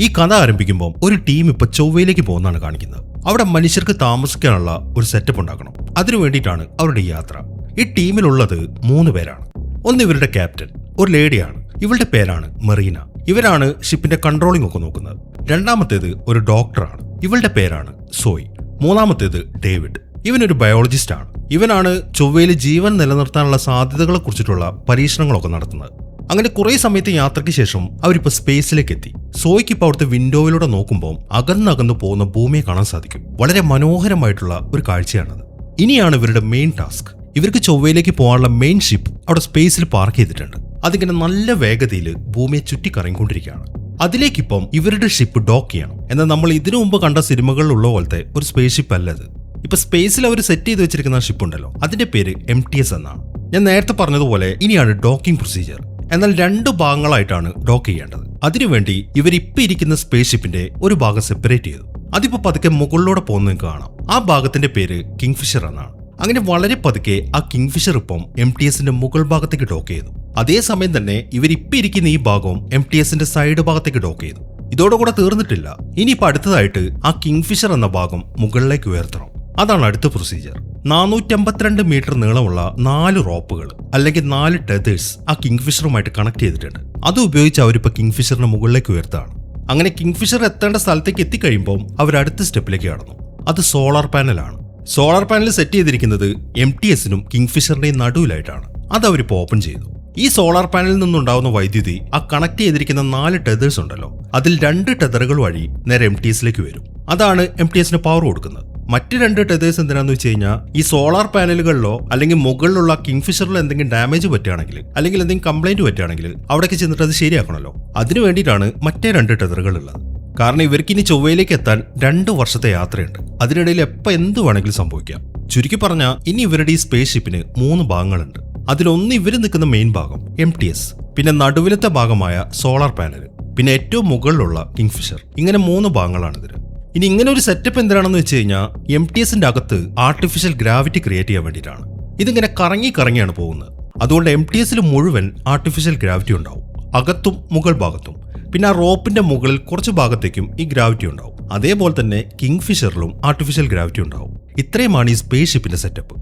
ഈ കഥ ആരംഭിക്കുമ്പോൾ ഒരു ടീം ഇപ്പൊ ചൊവ്വയിലേക്ക് പോകുന്നതാണ് കാണിക്കുന്നത്. അവിടെ മനുഷ്യർക്ക് താമസിക്കാനുള്ള ഒരു സെറ്റപ്പ് ഉണ്ടാക്കണം. അതിനു വേണ്ടിയിട്ടാണ് അവരുടെ യാത്ര. ഈ ടീമിലുള്ളത് മൂന്ന് പേരാണ്. ഒന്ന് ഇവരുടെ ക്യാപ്റ്റൻ ഒരു ലേഡിയാണ് ഇവളുടെ പേരാണ് മെറീന. ഇവരാണ് ഷിപ്പിന്റെ കൺട്രോളിംഗ് ഒക്കെ നോക്കുന്നത്. രണ്ടാമത്തേത് ഒരു ഡോക്ടറാണ് ഇവളുടെ പേരാണ് സോയ്. മൂന്നാമത്തേത് ഡേവിഡ്. ഇവനൊരു ബയോളജിസ്റ്റ് ആണ്. ഇവനാണ് ചൊവ്വയിൽ ജീവൻ നിലനിർത്താനുള്ള സാധ്യതകളെ കുറിച്ചിട്ടുള്ള പരീക്ഷണങ്ങളൊക്കെ നടത്തുന്നത്. അങ്ങനെ കുറെ സമയത്ത് യാത്രയ്ക്ക് ശേഷം അവരിപ്പോ സ്പേസിലേക്ക് എത്തി സോയ്ക്ക് ഇപ്പോൾ അവിടുത്തെ വിൻഡോയിലൂടെ നോക്കുമ്പോൾ അകന്നകന്നു പോകുന്ന ഭൂമിയെ കാണാൻ സാധിക്കും. വളരെ മനോഹരമായിട്ടുള്ള ഒരു കാഴ്ചയാണത്. ഇനിയാണ് ഇവരുടെ മെയിൻ ടാസ്ക് ഇവർക്ക് ചൊവ്വയിലേക്ക് പോകാനുള്ള മെയിൻ ഷിപ്പ് അവിടെ സ്പേസിൽ പാർക്ക് ചെയ്തിട്ടുണ്ട്. അതിങ്ങനെ നല്ല വേഗതയിൽ ഭൂമിയെ ചുറ്റിക്കറങ്ങിക്കൊണ്ടിരിക്കുകയാണ്. അതിലേക്കിപ്പം ഇവരുടെ ഷിപ്പ് ഡോക്ക് ചെയ്യണം. എന്നാൽ നമ്മൾ ഇതിനു മുമ്പ് കണ്ട സിനിമകളിലുള്ള പോലത്തെ ഒരു സ്പേസ് ഷിപ്പ് അല്ല അത്. ഇപ്പൊ സ്പേസിൽ അവർ സെറ്റ് ചെയ്ത് വെച്ചിരിക്കുന്ന ഷിപ്പ് ഉണ്ടല്ലോ. അതിന്റെ പേര് എം ടി എസ് എന്നാണ്. ഞാൻ നേരത്തെ പറഞ്ഞതുപോലെ ഇനിയാണ് ഡോക്കിംഗ് പ്രൊസീജിയർ എന്നാൽ രണ്ട് ഭാഗങ്ങളായിട്ടാണ് ഡോക്ക് ചെയ്യേണ്ടത്. അതിനുവേണ്ടി ഇവർ ഇപ്പൊ ഇരിക്കുന്ന സ്പേസ് ഷിപ്പിന്റെ ഒരു ഭാഗം സെപ്പറേറ്റ് ചെയ്തു. അതിപ്പോ പതുക്കെ മുകളിലൂടെ പോകുന്ന കാണാം. ആ ഭാഗത്തിന്റെ പേര് കിങ്ഫിഷർ എന്നാണ്. അങ്ങനെ വളരെ പതുക്കെ ആ കിങ്ഫിഷർ ഇപ്പം എം ടി എസിന്റെ മുകൾ ഭാഗത്തേക്ക് ഡോക്ക് ചെയ്തു. അതേസമയം തന്നെ ഇവർ ഇപ്പൊ ഇരിക്കുന്ന ഈ ഭാഗവും എം ടി എസിന്റെ സൈഡ് ഭാഗത്തേക്ക് ഡോക്ക് ചെയ്തു. ഇതോടുകൂടെ തീർന്നിട്ടില്ല. ഇനിയിപ്പോ അടുത്തതായിട്ട് ആ കിങ്ഫിഷർ എന്ന ഭാഗം മുകളിലേക്ക് ഉയർത്തണം. അതാണ് അടുത്ത പ്രൊസീജിയർ നാനൂറ്റമ്പത്തിരണ്ട് മീറ്റർ നീളമുള്ള നാല് റോപ്പുകൾ അല്ലെങ്കിൽ നാല് ടെതേഴ്സ് ആ കിങ്ഫിഷറുമായിട്ട് കണക്ട് ചെയ്തിട്ടുണ്ട്. അത് ഉപയോഗിച്ച് അവരിപ്പോ കിങ്ഫിഷറിന് മുകളിലേക്ക് ഉയർത്താണ് അങ്ങനെ കിങ്ഫിഷർ എത്തേണ്ട സ്ഥലത്തേക്ക് എത്തിക്കഴിയുമ്പോൾ അവർ അടുത്ത സ്റ്റെപ്പിലേക്ക് കടന്നു. അത് സോളാർ പാനലാണ് സോളാർ പാനൽ സെറ്റ് ചെയ്തിരിക്കുന്നത് എം ടി എസിനും കിങ്ഫിഷറിന്റെയും നടുവിലായിട്ടാണ്. അത് അവരിപ്പോൾ ഓപ്പൺ ചെയ്തു. ഈ സോളാർ പാനലിൽ നിന്നുണ്ടാവുന്ന വൈദ്യുതി ആ കണക്ട് ചെയ്തിരിക്കുന്ന നാല് ടെതേഴ്സ് ഉണ്ടല്ലോ. അതിൽ രണ്ട് ടെതറുകൾ വഴി നേരെ എം ടി എസിലേക്ക് വരും. അതാണ് എം ടി എസിന് പവർ കൊടുക്കുന്നത്. മറ്റ് രണ്ട് ടെതേഴ്സ് എന്തിനാന്ന് വെച്ച് കഴിഞ്ഞാൽ ഈ സോളാർ പാനലുകളിലോ അല്ലെങ്കിൽ മുകളിലുള്ള കിങ്ഫിഷറിലോ എന്തെങ്കിലും ഡാമേജ് പറ്റുകയാണെങ്കിൽ അല്ലെങ്കിൽ എന്തെങ്കിലും കംപ്ലൈന്റ് പറ്റുകയാണെങ്കിൽ അവിടേക്ക് ചെന്നിട്ട് അത് ശരിയാക്കണമല്ലോ. അതിനു വേണ്ടിയിട്ടാണ് മറ്റേ രണ്ട് ടെതറുകൾ ഉള്ളത് കാരണം ഇവർക്ക് ഇനി ചൊവ്വയിലേക്ക് എത്താൻ രണ്ട് വർഷത്തെ യാത്രയുണ്ട്. അതിനിടയിൽ എപ്പോൾ എന്ത് വേണമെങ്കിലും സംഭവിക്കാം. ചുരുക്കി പറഞ്ഞാൽ ഇനി ഇവരുടെ ഈ സ്പേസ് ഷിപ്പിന് മൂന്ന് ഭാഗങ്ങളുണ്ട്. അതിലൊന്ന് ഇവർ നിൽക്കുന്ന മെയിൻ ഭാഗം എം ടി എസ് പിന്നെ നടുവിലത്തെ ഭാഗമായ സോളാർ പാനൽ പിന്നെ ഏറ്റവും മുകളിലുള്ള കിങ്ഫിഷർ ഇങ്ങനെ മൂന്ന് ഭാഗങ്ങളാണ് ഇതിന് ഇനി ഇങ്ങനെ ഒരു സെറ്റപ്പ് എന്തിനാണെന്ന് വെച്ച് കഴിഞ്ഞാൽ എം ടി എസിന്റെ അകത്ത് ആർട്ടിഫിഷ്യൽ ഗ്രാവിറ്റി ക്രിയേറ്റ് ചെയ്യാൻ വേണ്ടിയിട്ടാണ്. ഇതിങ്ങനെ കറങ്ങി കറങ്ങിയാണ് പോകുന്നത്. അതുകൊണ്ട് എം ടി എസിൽ മുഴുവൻ ആർട്ടിഫിഷ്യൽ ഗ്രാവിറ്റി ഉണ്ടാവും. അകത്തും മുകൾ ഭാഗത്തും. പിന്നെ ആ റോപ്പിന്റെ മുകളിൽ കുറച്ച് ഭാഗത്തേക്കും ഈ ഗ്രാവിറ്റി ഉണ്ടാവും. അതേപോലെ തന്നെ കിങ് ഫിഷറിലും ആർട്ടിഫിഷ്യൽ ഗ്രാവിറ്റി ഉണ്ടാവും. ഇത്രയുമാണ് ഈ സ്പേസ് ഷിപ്പിന്റെ സെറ്റപ്പ്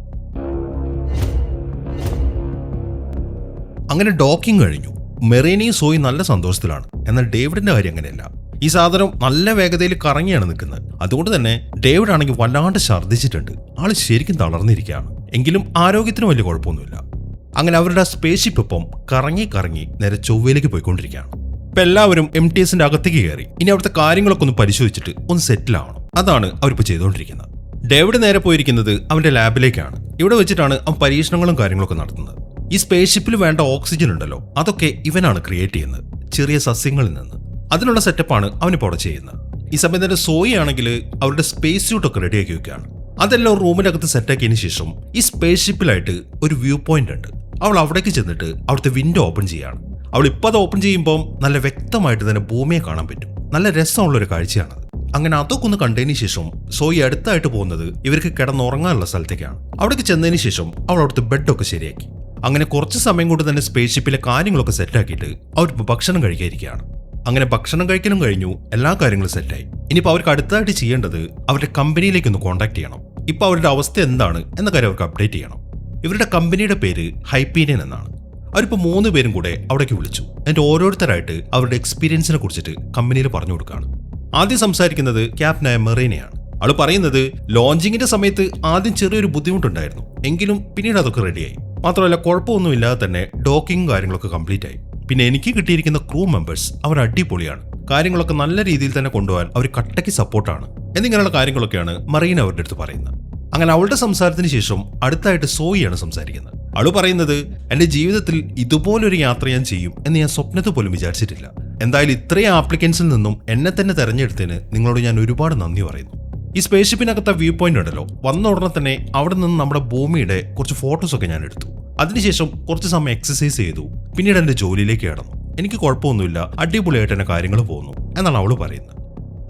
അങ്ങനെ ഡോക്കിംഗ് കഴിഞ്ഞു. മെറീനയും സോയി നല്ല സന്തോഷത്തിലാണ്. എന്നാൽ ഡേവിഡിന്റെ കാര്യം അങ്ങനെയല്ല. ഈ സാധനം നല്ല വേഗതയിൽ കറങ്ങിയാണ് നിൽക്കുന്നത്. അതുകൊണ്ട് തന്നെ ഡേവിഡ് ആണെങ്കിൽ വല്ലാണ്ട് ഛർദ്ദിച്ചിട്ടുണ്ട്. ആൾ ശരിക്കും തളർന്നിരിക്കുകയാണ്. എങ്കിലും ആരോഗ്യത്തിന് വലിയ കുഴപ്പമൊന്നുമില്ല. അങ്ങനെ അവരുടെ സ്പേസ് ഷിപ്പ് ഇപ്പം കറങ്ങി കറങ്ങി നേരെ ചൊവ്വയിലേക്ക് പോയിക്കൊണ്ടിരിക്കുകയാണ്. ഇപ്പൊ എല്ലാവരും എം ടി എസിന്റെ അകത്തേക്ക് കയറി. ഇനി അവിടുത്തെ കാര്യങ്ങളൊക്കെ ഒന്ന് പരിശോധിച്ചിട്ട് ഒന്ന് സെറ്റിൽ ആവണം. അതാണ് അവരിപ്പോൾ ചെയ്തുകൊണ്ടിരിക്കുന്നത്. ഡേവിഡ് നേരെ പോയിരിക്കുന്നത് അവന്റെ ലാബിലേക്കാണ്. ഇവിടെ വെച്ചിട്ടാണ് അവൻ പരീക്ഷണങ്ങളും കാര്യങ്ങളൊക്കെ നടത്തുന്നത്. ഈ സ്പേസ് ഷിപ്പിൽ വേണ്ട ഓക്സിജൻ ഉണ്ടല്ലോ. അതൊക്കെ ഇവനാണ് ക്രിയേറ്റ് ചെയ്യുന്നത്. ചെറിയ സസ്യങ്ങളിൽ നിന്ന്. അതിനുള്ള സെറ്റപ്പാണ് അവനിപ്പോൾ അവിടെ ചെയ്യുന്നത്. ഈ സമയത്ത് തന്നെ സോയി ആണെങ്കിൽ അവരുടെ സ്പേസ് സ്യൂട്ടൊക്കെ റെഡിയാക്കി വെക്കുകയാണ്. അതെല്ലാം അകത്ത് സെറ്റാക്കിയതിന് ശേഷം ഈ സ്പേസ് ഷിപ്പിലായിട്ട് ഒരു വ്യൂ പോയിന്റ് ഉണ്ട്. അവൾ അവിടേക്ക് ചെന്നിട്ട് അവിടുത്തെ വിൻഡോ ഓപ്പൺ ചെയ്യാണ്. അവൾ ഇപ്പോൾ അത് ഓപ്പൺ ചെയ്യുമ്പോൾ നല്ല വ്യക്തമായിട്ട് തന്നെ ഭൂമിയെ കാണാൻ പറ്റും. നല്ല രസമുള്ള ഒരു കാഴ്ചയാണത് അങ്ങനെ അതൊക്കെ ഒന്ന് കണ്ടതിന് ശേഷം സോയി അടുത്തായിട്ട് പോകുന്നത് ഇവർക്ക് കിടന്നുറങ്ങാനുള്ള സ്ഥലത്തേക്കാണ്. അവിടേക്ക് ചെന്നതിന് ശേഷം അവൾ അവിടുത്തെ ബെഡൊക്കെ ശരിയാക്കി. അങ്ങനെ കുറച്ച് സമയം കൊണ്ട് തന്നെ സ്പേസ് ഷിപ്പിലെ കാര്യങ്ങളൊക്കെ സെറ്റാക്കിയിട്ട് അവരിപ്പോൾ ഭക്ഷണം കഴിക്കാതിരിക്കുകയാണ് അങ്ങനെ ഭക്ഷണം കഴിക്കലും കഴിഞ്ഞു. എല്ലാ കാര്യങ്ങളും സെറ്റായി ഇനിയിപ്പോൾ അവർക്ക് അടുത്തതായിട്ട് ചെയ്യേണ്ടത് അവരുടെ കമ്പനിയിലേക്ക് ഒന്ന് കോൺടാക്ട് ചെയ്യണം. ഇപ്പോൾ അവരുടെ അവസ്ഥ എന്താണ് എന്ന കാര്യം അവർക്ക് അപ്ഡേറ്റ് ചെയ്യണം. ഇവരുടെ കമ്പനിയുടെ പേര് ഹൈപ്പീനിയൻ എന്നാണ്. അവരിപ്പോൾ മൂന്ന് പേരും കൂടെ അവിടേക്ക് വിളിച്ചു. എന്നിട്ട് ഓരോരുത്തരായിട്ട് അവരുടെ എക്സ്പീരിയൻസിനെ കുറിച്ചിട്ട് കമ്പനിയിൽ പറഞ്ഞു കൊടുക്കുകയാണ് ആദ്യം സംസാരിക്കുന്നത് ക്യാപ്റ്റനായ മെറീനയാണ്. അവൾ പറയുന്നത് ലോഞ്ചിങ്ങിന്റെ സമയത്ത് ആദ്യം ചെറിയൊരു ബുദ്ധിമുട്ടുണ്ടായിരുന്നു. എങ്കിലും പിന്നീട് അതൊക്കെ റെഡിയായി മാത്രമല്ല കുഴപ്പമൊന്നുമില്ലാതെ തന്നെ ഡോക്കിങ്ങും കാര്യങ്ങളൊക്കെ കംപ്ലീറ്റ് ആയി. പിന്നെ എനിക്ക് കിട്ടിയിരിക്കുന്ന ക്രൂ മെമ്പേഴ്സ് അവർ അടിപൊളിയാണ്. കാര്യങ്ങളൊക്കെ നല്ല രീതിയിൽ തന്നെ കൊണ്ടുപോകാൻ അവർ കട്ടയ്ക്ക് സപ്പോർട്ടാണ് എന്നിങ്ങനെയുള്ള കാര്യങ്ങളൊക്കെയാണ് മറീന അവരുടെ അടുത്ത് പറയുന്നത്. അങ്ങനെ അവളുടെ സംസാരത്തിന് ശേഷം അടുത്തായിട്ട് സോയിയാണ് സംസാരിക്കുന്നത്. അവൾ പറയുന്നത് എന്റെ ജീവിതത്തിൽ ഇതുപോലൊരു യാത്ര ഞാൻ ചെയ്യും എന്ന് ഞാൻ സ്വപ്നത്തിൽ പോലും വിചാരിച്ചിട്ടില്ല. എന്തായാലും ഇത്രയും ആപ്ലിക്കൻസിൽ നിന്നും എന്നെ തന്നെ തെരഞ്ഞെടുത്തതിന് നിങ്ങളോട് ഞാൻ ഒരുപാട് നന്ദി പറയുന്നു. ഈ സ്പേസ് ഷിപ്പിനകത്തെ വ്യൂ പോയിന്റ് ഉണ്ടല്ലോ. വന്ന ഉടനെ തന്നെ അവിടെ നിന്ന് നമ്മുടെ ഭൂമിയുടെ കുറച്ച് ഫോട്ടോസ് ഒക്കെ ഞാൻ എടുത്തു. അതിനുശേഷം കുറച്ച് സമയം എക്സസൈസ് ചെയ്തു. പിന്നീട് എന്റെ ജോലിയിലേക്ക് കടന്നു. എനിക്ക് കുഴപ്പമൊന്നുമില്ല. അടിപൊളിയായിട്ട് എന്നെ കാര്യങ്ങൾ പോകുന്നു എന്നാണ് അവൾ പറയുന്നത്.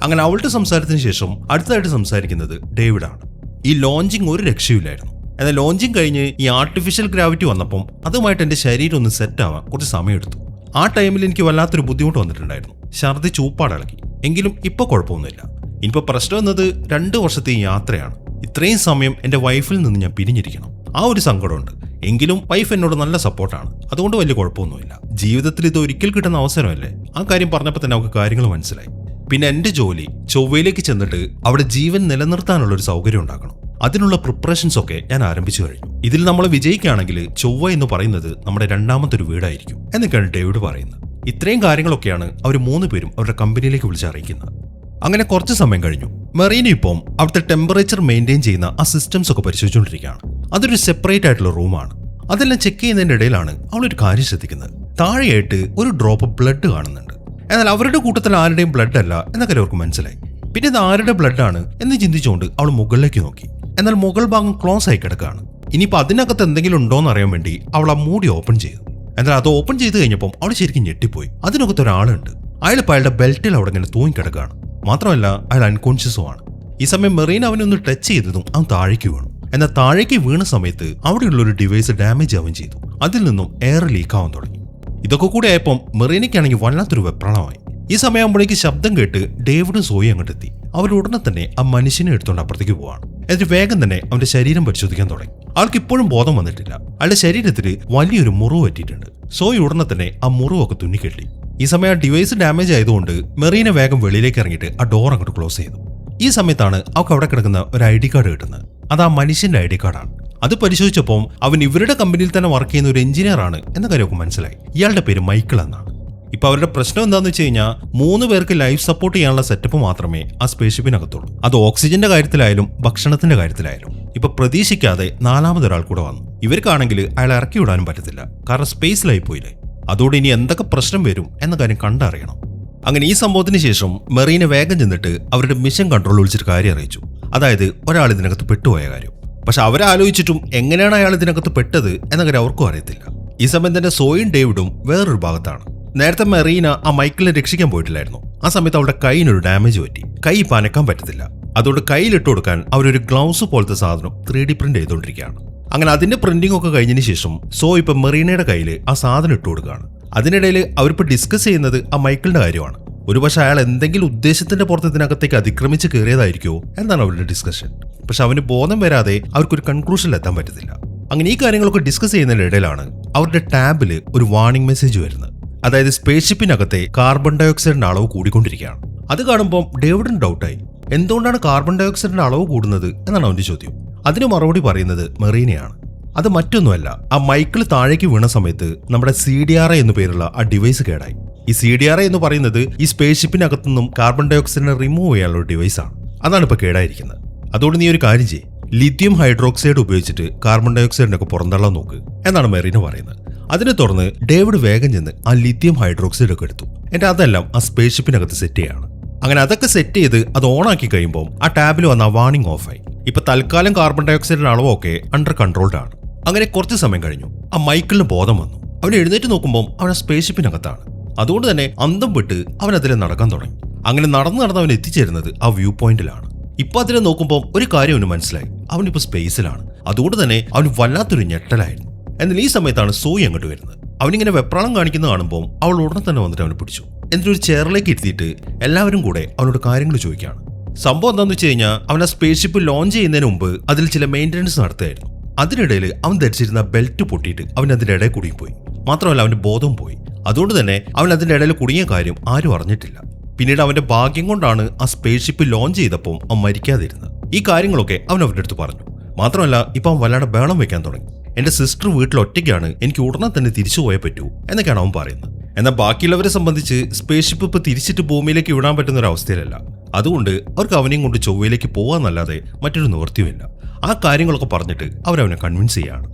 അങ്ങനെ അവളുടെ സംസാരത്തിന് ശേഷം അടുത്തതായിട്ട് സംസാരിക്കുന്നത് ഡേവിഡാണ്. ഈ ലോഞ്ചിങ് ഒരു രക്ഷയില്ലായിരുന്നു എന്നാൽ ലോഞ്ചിങ് കഴിഞ്ഞ് ഈ ആർട്ടിഫിഷ്യൽ ഗ്രാവിറ്റി വന്നപ്പം അതുമായിട്ട് എന്റെ ശരീരം ഒന്ന് സെറ്റ് ആവാൻ കുറച്ച് സമയമെടുത്തു. ആ ടൈമിൽ എനിക്ക് വല്ലാത്തൊരു ബുദ്ധിമുട്ട് വന്നിട്ടുണ്ടായിരുന്നു. ഛർദ്ദി ചൂപ്പാടിളക്കി എങ്കിലും ഇപ്പൊ കുഴപ്പമൊന്നുമില്ല. ഇനിയിപ്പോ പ്രശ്നം എന്നത് രണ്ട് വർഷത്തെ യാത്രയാണ്. ഇത്രയും സമയം എന്റെ വൈഫിൽ നിന്ന് ഞാൻ പിരിഞ്ഞിരിക്കണം. ആ ഒരു സങ്കടമുണ്ട്. എങ്കിലും വൈഫ് എന്നോട് നല്ല സപ്പോർട്ടാണ് അതുകൊണ്ട് വലിയ കുഴപ്പമൊന്നുമില്ല. ജീവിതത്തിൽ ഇത് ഒരിക്കൽ കിട്ടുന്ന അവസരമല്ലേ? ആ കാര്യം പറഞ്ഞപ്പോൾ തന്നെ അവൾക്ക് കാര്യങ്ങൾ മനസ്സിലായി. പിന്നെ എന്റെ ജോലി ചൊവ്വയിലേക്ക് ചെന്നിട്ട് അവിടെ ജീവൻ നിലനിർത്താനുള്ള ഒരു സൗകര്യം ഉണ്ടാക്കണം. അതിനുള്ള പ്രിപ്പറേഷൻസ് ഒക്കെ ഞാൻ ആരംഭിച്ചു കഴിഞ്ഞു. ഇതിൽ നമ്മൾ വിജയിക്കുകയാണെങ്കിൽ ചൊവ്വ എന്ന് പറയുന്നത് നമ്മുടെ രണ്ടാമത്തെ ഒരു വീടായിരിക്കും എന്നൊക്കെയാണ് ഡേവിഡ് പറയുന്നത് ഇത്രയും കാര്യങ്ങളൊക്കെയാണ് അവർ മൂന്ന് പേരും അവരുടെ കമ്പനിയിലേക്ക് വിളിച്ചറിയിക്കുന്നത്. അങ്ങനെ കുറച്ച് സമയം കഴിഞ്ഞു. മെറീന ഇപ്പം അവിടുത്തെ ടെമ്പറേച്ചർ മെയിന്റെയിൻ ചെയ്യുന്ന ആ സിസ്റ്റംസ് ഒക്കെ പരിശോധിച്ചുകൊണ്ടിരിക്കുകയാണ്. അതൊരു സെപ്പറേറ്റ് ആയിട്ടുള്ള റൂമാണ് അതെല്ലാം ചെക്ക് ചെയ്യുന്നതിന്റെ ഇടയിലാണ് അവളൊരു കാര്യം ശ്രദ്ധിക്കുന്നത്. താഴെയായിട്ട് ഒരു ഡ്രോപ്പ് ബ്ലഡ് കാണുന്നുണ്ട്. എന്നാൽ അവരുടെ കൂട്ടത്തിൽ ആരുടെയും ബ്ലഡ് അല്ല എന്നൊക്കെ അവർക്ക് മനസ്സിലായി. പിന്നെ ഇത് ആരുടെ ബ്ലഡാണ് എന്ന് ചിന്തിച്ചുകൊണ്ട് അവൾ മുകളിലേക്ക് നോക്കി. എന്നാൽ മുകൾ ഭാഗം ക്ലോസ് ആയി കിടക്കുകയാണ്. ഇനിയിപ്പോൾ അതിനകത്ത് എന്തെങ്കിലും ഉണ്ടോ എന്ന് അറിയാൻ വേണ്ടി അവൾ ആ മൂടി ഓപ്പൺ ചെയ്തു. എന്നാൽ അത് ഓപ്പൺ ചെയ്ത് കഴിഞ്ഞപ്പം അവൾ ശരിക്കും ഞെട്ടിപ്പോയി. അതിനകത്ത് ഒരാളുണ്ട്. അയാൾ ഇപ്പോൾ അയാളുടെ ബെൽറ്റിൽ അവിടെ ഇങ്ങനെ തൂങ്ങിക്കിടക്കുകയാണ്. മാത്രമല്ല അയാൾ അൺകോൺഷ്യസുമാണ് ഈ സമയം മെറീൻ അവനെ ഒന്ന് ടച്ച് ചെയ്തതും അവൻ താഴേക്ക് വീണു. എന്നാൽ താഴേക്ക് വീണ സമയത്ത് അവിടെയുള്ള ഒരു ഡിവൈസ് ഡാമേജ് ആവുകയും ചെയ്തു. അതിൽ നിന്നും എയർ ലീക്ക് ആവാൻ തുടങ്ങി. ഇതൊക്കെ കൂടെ ആയപ്പം മെറീനയ്ക്കാണെങ്കിൽ വല്ലാത്തൊരു വെപ്രണമായി ഈ സമയമാകുമ്പോഴേക്ക് ശബ്ദം കേട്ട് ഡേവിഡും സോയി അങ്ങോട്ടെത്തി അവർ ഉടനെ തന്നെ ആ മനുഷ്യനെ എടുത്തുകൊണ്ട് അപ്പുറത്തേക്ക് പോവാണ്. എന്നിട്ട് വേഗം തന്നെ അവന്റെ ശരീരം പരിശോധിക്കാൻ തുടങ്ങി. ആൾക്ക് ഇപ്പോഴും ബോധം വന്നിട്ടില്ല. അയാളുടെ ശരീരത്തിൽ വലിയൊരു മുറിവ് പറ്റിയിട്ടുണ്ട്. സോയി ഉടനെ തന്നെ ആ മുറിവൊക്കെ തുന്നിക്കെട്ടി. ഈ സമയം ആ ഡിവൈസ് ഡാമേജ് ആയതുകൊണ്ട് മെറീന വേഗം വെളിയിലേക്ക് ഇറങ്ങിയിട്ട് ആ ഡോർ അങ്ങോട്ട് ക്ലോസ് ചെയ്തു. ഈ സമയത്താണ് അവൾക്ക് അവിടെ കിടക്കുന്ന ഒരു ഐ ഡി കാർഡ് കിട്ടുന്നത്. അത് ആ മനുഷ്യന്റെ ഐ ഡി കാർഡാണ് അത് പരിശോധിച്ചപ്പോൾ അവൻ ഇവരുടെ കമ്പനിയിൽ തന്നെ വർക്ക് ചെയ്യുന്ന ഒരു എഞ്ചിനീയർ ആണ് എന്ന കാര്യമൊക്കെ മനസ്സിലായി. ഇയാളുടെ പേര് മൈക്കിൾ എന്നാണ്. ഇപ്പൊ അവരുടെ പ്രശ്നം എന്താണെന്ന് വെച്ച് കഴിഞ്ഞാൽ മൂന്ന് പേർക്ക് ലൈഫ് സപ്പോർട്ട് ചെയ്യാനുള്ള സെറ്റപ്പ് മാത്രമേ ആ സ്പേസ്ഷിപ്പിനകത്തുള്ളൂ അത് ഓക്സിജന്റെ കാര്യത്തിലായാലും ഭക്ഷണത്തിന്റെ കാര്യത്തിലായാലും. ഇപ്പൊ പ്രതീക്ഷിക്കാതെ നാലാമതൊരാൾ കൂടെ വന്നു. ഇവർക്കാണെങ്കിൽ അയാൾ ഇറക്കി വിടാനും പറ്റത്തില്ല. കാരണം സ്പേസിലായി പോയില്ലേ അതോടെ ഇനി എന്തൊക്കെ പ്രശ്നം വരും എന്ന കാര്യം കണ്ടറിയണം. അങ്ങനെ ഈ സംഭവത്തിന് ശേഷം മെറീനെ വേഗം ചെന്നിട്ട് അവരുടെ മിഷൻ കൺട്രോൾ വിളിച്ചിട്ട് കാര്യം അറിയിച്ചു. അതായത് ഒരാൾ ഇതിനകത്ത് പെട്ടുപോയ കാര്യം. പക്ഷെ അവരാലോചിച്ചിട്ടും എങ്ങനെയാണ് അയാൾ ഇതിനകത്ത് പെട്ടത് എന്ന കാര്യം അവർക്കും അറിയത്തില്ല. ഈ സമയം തന്നെ സോയും ഡേവിഡും വേറൊരു ഭാഗത്താണ്. നേരത്തെ മെറീന ആ മൈക്കിളിനെ രക്ഷിക്കാൻ പോയിട്ടില്ലായിരുന്നു. ആ സമയത്ത് അവളുടെ കൈയിനൊരു ഡാമേജ് പറ്റി. കൈ പനക്കാൻ പറ്റത്തില്ല. അതുകൊണ്ട് കയ്യിലിട്ട് കൊടുക്കാൻ അവരൊരു ഗ്ലൗസ് പോലത്തെ സാധനം ത്രീ ഡി പ്രിന്റ് ചെയ്തുകൊണ്ടിരിക്കുകയാണ്. അങ്ങനെ അതിന്റെ പ്രിന്റിംഗ് ഒക്കെ കഴിഞ്ഞതിന് ശേഷം സോ ഇപ്പൊ മെറീനയുടെ കയ്യിൽ ആ സാധനം ഇട്ട് കൊടുക്കുകയാണ് അതിനിടയിൽ അവരിപ്പോൾ ഡിസ്കസ് ചെയ്യുന്നത് ആ മൈക്കിളിന്റെ കാര്യമാണ്. ഒരുപക്ഷെ അയാൾ എന്തെങ്കിലും ഉദ്ദേശത്തിന്റെ പുറത്ത് ഇതിനകത്തേക്ക് അതിക്രമിച്ച് കയറിയതായിരിക്കുമോ എന്നാണ് അവരുടെ ഡിസ്കഷൻ പക്ഷെ അവന് ബോധം വരാതെ അവർക്കൊരു കൺക്ലൂഷനിൽ എത്താൻ പറ്റത്തില്ല. അങ്ങനെ ഈ കാര്യങ്ങളൊക്കെ ഡിസ്കസ് ചെയ്യുന്നതിനിടയിലാണ് അവരുടെ ടാബിൽ ഒരു വാർണിംഗ് മെസ്സേജ് വരുന്നത്. അതായത് സ്പേസ് ഷിപ്പിനകത്തെ കാർബൺ ഡയോക്സൈഡിന്റെ അളവ് കൂടിക്കൊണ്ടിരിക്കുകയാണ്. അത് കാണുമ്പോൾ ഡേവിഡിന് ഡൗട്ടായി എന്തുകൊണ്ടാണ് കാർബൺ ഡയോക്സൈഡിന്റെ അളവ് കൂടുന്നത് എന്നാണ് അവന്റെ ചോദ്യം. അതിന് മറുപടി പറയുന്നത് മെറീനയാണ്. അത് മറ്റൊന്നുമല്ല ആ മൈക്കിൾ താഴേക്ക് വീണ സമയത്ത് നമ്മുടെ സി ഡി ആർ എന്ന് പേരുള്ള ആ ഡിവൈസ് കേടായി. ഈ സി ഡി ആർ എന്ന് പറയുന്നത് ഈ സ്പേസ്ഷിപ്പിനകത്തുനിന്നും കാർബൺ ഡൈ ഓക്സൈഡിനെ റിമൂവ് ചെയ്യാനുള്ള ഡിവൈസ് ആണ് അതാണ് ഇപ്പോൾ കേടായിരിക്കുന്നത്. അതുകൊണ്ട് നീ ഒരു കാര്യം ചെയ്യും ലിഥിയം ഹൈഡ്രോക്സൈഡ് ഉപയോഗിച്ചിട്ട് കാർബൺ ഡയോക്സൈഡിനൊക്കെ പുറന്തള്ളാൻ നോക്ക് എന്നാണ് മെറീന പറയുന്നത്. അതിനെ തുടർന്ന് ഡേവിഡ് വേഗം ചെന്ന് ആ ലിഥിയം ഹൈഡ്രോക്സൈഡ് ഒക്കെ എടുത്തു. എന്റെ അതെല്ലാം ആ സ്പേസ്ഷിപ്പിനകത്ത് സെറ്റ് ചെയ്യാണ്. അങ്ങനെ അതൊക്കെ സെറ്റ് ചെയ്ത് അത് ഓണാക്കി കഴിയുമ്പോൾ ആ ടാബിൽ വന്ന വാണിംഗ് ഓഫായി ഇപ്പൊ തൽക്കാലം കാർബൺ ഡയോക്സൈഡിന്റെ അളവൊക്കെ അണ്ടർ കൺട്രോൾഡ് ആണ്. അങ്ങനെ കുറച്ച് സമയം കഴിഞ്ഞു. ആ മൈക്കിളിന് ബോധം വന്നു. അവൻ എഴുന്നേറ്റ് നോക്കുമ്പോൾ അവൻ ആ സ്പേസ്ഷിപ്പിനകത്താണ് അതുകൊണ്ട് തന്നെ അന്തം വിട്ട് അവൻ അതിൽ നടക്കാൻ തുടങ്ങി. അങ്ങനെ നടന്നു നടന്ന് അവൻ എത്തിച്ചേരുന്നത് ആ വ്യൂ പോയിന്റിലാണ് ഇപ്പൊ അതിനെ നോക്കുമ്പോൾ ഒരു കാര്യം അവന് മനസ്സിലായി. അവൻ അവനിപ്പോ സ്പേസിലാണ് അതുകൊണ്ട് തന്നെ അവൻ വല്ലാത്തൊരു ഞെട്ടലായിരുന്നു. എന്നാൽ ഈ സമയത്താണ് സോയി അങ്ങോട്ട് വരുന്നത്. അവനിങ്ങനെ വെപ്രാളം കാണിക്കുന്ന കാണുമ്പോൾ അവൾ ഉടനെ തന്നെ വന്നിട്ട് അവനെ പിടിച്ചു. എന്നിട്ട് ഒരു ചെയറിലേക്ക് ഇരുത്തിയിട്ട് എല്ലാവരും കൂടെ അവനോട് കാര്യങ്ങൾ ചോദിക്കുകയാണ്. സംഭവം എന്താണെന്ന് വെച്ച് കഴിഞ്ഞാൽ അവൻ ആ സ്പേസ്ഷിപ്പ് ലോഞ്ച് ചെയ്യുന്നതിന് മുമ്പ് അതിൽ ചില മെയിന്റനൻസ് നടത്തുകയായിരുന്നു. അതിനിടയിൽ അവൻ ധരിച്ചിരുന്ന ബെൽറ്റ് പൊട്ടിയിട്ട് അവൻ അതിന്റെ ഇടയിൽ കുടുങ്ങിപ്പോയി മാത്രമല്ല അവന്റെ ബോധം പോയി. അതുകൊണ്ട് തന്നെ അവൻ അതിന്റെ ഇടയിൽ കുടുങ്ങിയ കാര്യം ആരും അറിഞ്ഞിട്ടില്ല. പിന്നീട് അവന്റെ ഭാഗ്യം കൊണ്ടാണ് ആ സ്പേസ്ഷിപ്പ് ലോഞ്ച് ചെയ്തപ്പോൾ അവൻ മരിക്കാതിരുന്നത്. ഈ കാര്യങ്ങളൊക്കെ അവൻ അവരുടെ അടുത്ത് പറഞ്ഞു. മാത്രമല്ല ഇപ്പം അവൻ വല്ലാണ്ട് ബേളം വെക്കാൻ തുടങ്ങി. എന്റെ സിസ്റ്റർ വീട്ടിൽ ഒറ്റയ്ക്കാണ് എനിക്ക് ഉടനെ തന്നെ തിരിച്ചു പോയേ പറ്റൂ എന്നൊക്കെയാണ് അവൻ പറയുന്നത്. എന്നാൽ ബാക്കിയുള്ളവരെ സംബന്ധിച്ച് സ്പേസ്ഷിപ്പ് ഇപ്പൊ തിരിച്ചിട്ട് ഭൂമിയിലേക്ക് വിടാൻ പറ്റുന്ന ഒരു അവസ്ഥയിലല്ല. അതുകൊണ്ട് അവർക്ക് അവനെയും കൊണ്ട് ചൊവ്വയിലേക്ക് പോകാന്നല്ലാതെ മറ്റൊരു നിവൃത്തിയുമില്ല ആ കാര്യങ്ങളൊക്കെ പറഞ്ഞിട്ട് അവരവനെ കൺവിൻസ് ചെയ്യാണ്.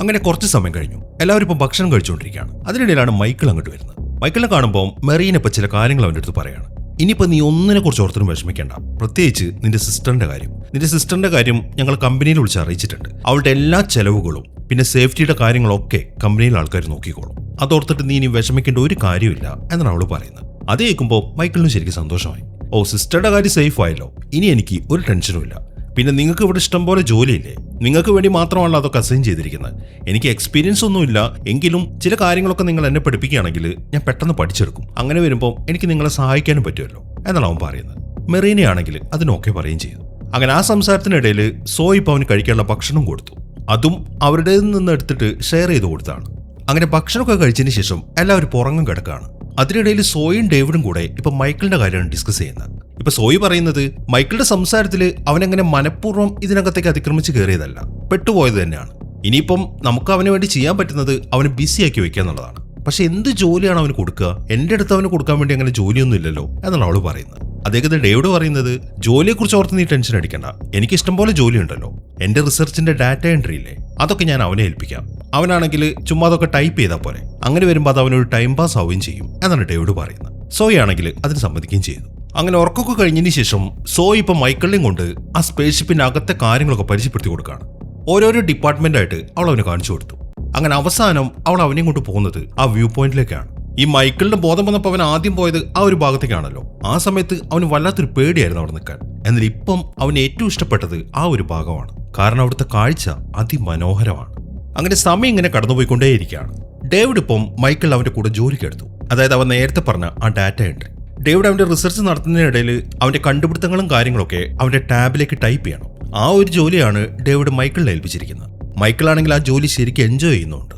അങ്ങനെ കുറച്ച് സമയം കഴിഞ്ഞു. എല്ലാവരും ഇപ്പം ഭക്ഷണം കഴിച്ചുകൊണ്ടിരിക്കുകയാണ് അതിനിടയിലാണ് മൈക്കിൾ അങ്ങോട്ട് വരുന്നത്. മൈക്കിളിനെ കാണുമ്പോൾ മെറീനെ ഇപ്പം ചില കാര്യങ്ങൾ അവന്റെ അടുത്ത് പറയാണ്. ഇനിയിപ്പോൾ നീ ഒന്നിനെ കുറിച്ച് ഓർത്തിനും വിഷമിക്കേണ്ട. പ്രത്യേകിച്ച് നിന്റെ സിസ്റ്ററിന്റെ കാര്യം. നിന്റെ സിസ്റ്ററിന്റെ കാര്യം ഞങ്ങൾ കമ്പനിയിൽ വിളിച്ച് അറിയിച്ചിട്ടുണ്ട്. അവളുടെ എല്ലാ ചെലവുകളും പിന്നെ സേഫ്റ്റിയുടെ കാര്യങ്ങളൊക്കെ കമ്പനിയിലെ ആൾക്കാർ നോക്കിക്കോളും. അതോർത്തിട്ട് നീ ഇനി വിഷമിക്കേണ്ട ഒരു കാര്യമില്ല എന്നാണ് അവൾ പറയുന്നത്. അത് കേൾക്കുമ്പോൾ മൈക്കിളിന് ശരിക്കും സന്തോഷമായി. ഓ സിസ്റ്ററുടെ കാര്യം സേഫ് ആയല്ലോ. ഇനി എനിക്ക് ഒരു ടെൻഷനും ഇല്ല. പിന്നെ നിങ്ങൾക്ക് ഇവിടെ ഇഷ്ടം പോലെ ജോലിയില്ലേ? നിങ്ങൾക്ക് വേണ്ടി മാത്രമല്ല അതൊക്കെ അസൈൻ ചെയ്തിരിക്കുന്നത്. എനിക്ക് എക്സ്പീരിയൻസ് ഒന്നുമില്ല എങ്കിലും ചില കാര്യങ്ങളൊക്കെ നിങ്ങൾ എന്നെ പഠിപ്പിക്കുകയാണെങ്കിൽ ഞാൻ പെട്ടെന്ന് പഠിച്ചെടുക്കും. അങ്ങനെ വരുമ്പോൾ എനിക്ക് നിങ്ങളെ സഹായിക്കാനും പറ്റുമല്ലോ എന്നാണ് അവൻ പറയുന്നത്. മെറീനയാണെങ്കിൽ അതിനൊക്കെ പറയുകയും ചെയ്തു. അങ്ങനെ ആ സംസാരത്തിനിടയിൽ സോ ഇപ്പോൾ അവന് കഴിക്കാനുള്ള ഭക്ഷണം കൊടുത്തു. അതും അവരുടെ നിന്ന് എടുത്തിട്ട് ഷെയർ ചെയ്ത് കൊടുത്താണ്. അങ്ങനെ ഭക്ഷണമൊക്കെ കഴിച്ചതിന് ശേഷം എല്ലാവരും പുറങ്ങും കിടക്കാണ്. അതിനിടയിൽ സോയും ഡേവിഡും കൂടെ ഇപ്പൊ മൈക്കിളിന്റെ കാര്യമാണ് ഡിസ്കസ് ചെയ്യുന്നത്. ഇപ്പൊ സോയി പറയുന്നത് മൈക്കിളുടെ സംസാരത്തിൽ അവനങ്ങനെ മനഃപൂർവം ഇതിനകത്തേക്ക് അതിക്രമിച്ച് കയറിയതല്ല. പെട്ടുപോയത് തന്നെയാണ്. ഇനിയിപ്പം നമുക്ക് അവന് വേണ്ടി ചെയ്യാൻ പറ്റുന്നത് അവനെ ബിസിയാക്കി വെക്കുക എന്നുള്ളതാണ്. പക്ഷെ എന്ത് ജോലിയാണ് അവന് കൊടുക്കുക? എന്റെ അടുത്ത് അവന് കൊടുക്കാൻ വേണ്ടി അങ്ങനെ ജോലിയൊന്നും ഇല്ലല്ലോ എന്നാണ് അവൾ പറയുന്നത്. അദ്ദേഹത്തെ ഡേവിഡ് പറയുന്നത് ജോലിയെക്കുറിച്ച് ഓർത്ത് നീ ടെൻഷൻ അടിക്കണ്ട. എനിക്ക് ഇഷ്ടം പോലെ ജോലി ഉണ്ടല്ലോ എന്റെ റിസർച്ചിന്റെ ഡാറ്റ എൻട്രി ഇല്ലേ? അതൊക്കെ ഞാൻ അവനെ ഏൽപ്പിക്കാം. അവനാണെങ്കിൽ ചുമ്മാ അതൊക്കെ ടൈപ്പ് ചെയ്താൽ പോലെ അങ്ങനെ വരുമ്പോൾ അത് അവനൊരു ടൈം പാസ് ആവുകയും ചെയ്യും എന്നാണ് ഡേവിഡ് പറയുന്നത്. സോയി ആണെങ്കിൽ അതിന് സമ്മതിക്കുകയും ചെയ്തു. അങ്ങനെ ഉറക്കൊക്കെ കഴിഞ്ഞതിന് ശേഷം സോയി ഇപ്പൊ മൈക്കിളിനെയും കൊണ്ട് ആ സ്പേസ് അകത്തെ കാര്യങ്ങളൊക്കെ പരിചയപ്പെടുത്തി കൊടുക്കുകയാണ്. ഓരോരോ ഡിപ്പാർട്ട്മെന്റായിട്ട് അവൾ അവന് കാണിച്ചു കൊടുത്തു. അങ്ങനെ അവസാനം അവൾ അവനെ കൊണ്ട് പോകുന്നത് ആ വ്യൂ പോയിന്റിലേക്കാണ്. ഈ മൈക്കിളിന്റെ ബോധം വന്നപ്പോൾ അവൻ ആദ്യം പോയത് ആ ഒരു ഭാഗത്തേക്കാണല്ലോ. ആ സമയത്ത് അവന് വല്ലാത്തൊരു പേടിയായിരുന്നു അവിടെ നിൽക്കാൻ. എന്നാൽ ഇപ്പം അവന് ഏറ്റവും ഇഷ്ടപ്പെട്ടത് ആ ഒരു ഭാഗമാണ്. കാരണം അവിടുത്തെ കാഴ്ച അതിമനോഹരമാണ്. അങ്ങനെ സമയം ഇങ്ങനെ കടന്നുപോയിക്കൊണ്ടേയിരിക്കുകയാണ്. ഡേവിഡ് ഇപ്പം മൈക്കിൾ അവന്റെ കൂടെ ജോലിക്കെടുത്തു അതായത് അവൻ നേരത്തെ പറഞ്ഞ ആ ഡാറ്റ എൻട്രി. ഡേവിഡ് അവന്റെ റിസർച്ച് നടത്തുന്നതിനിടയിൽ അവന്റെ കണ്ടുപിടുത്തങ്ങളും കാര്യങ്ങളൊക്കെ അവന്റെ ടാബിലേക്ക് ടൈപ്പ് ചെയ്യണം. ആ ഒരു ജോലിയാണ് ഡേവിഡ് മൈക്കിളിനെ ഏൽപ്പിച്ചിരിക്കുന്നത്. മൈക്കിൾ ആണെങ്കിൽ ആ ജോലി ശരിക്കും എൻജോയ് ചെയ്യുന്നുണ്ട്.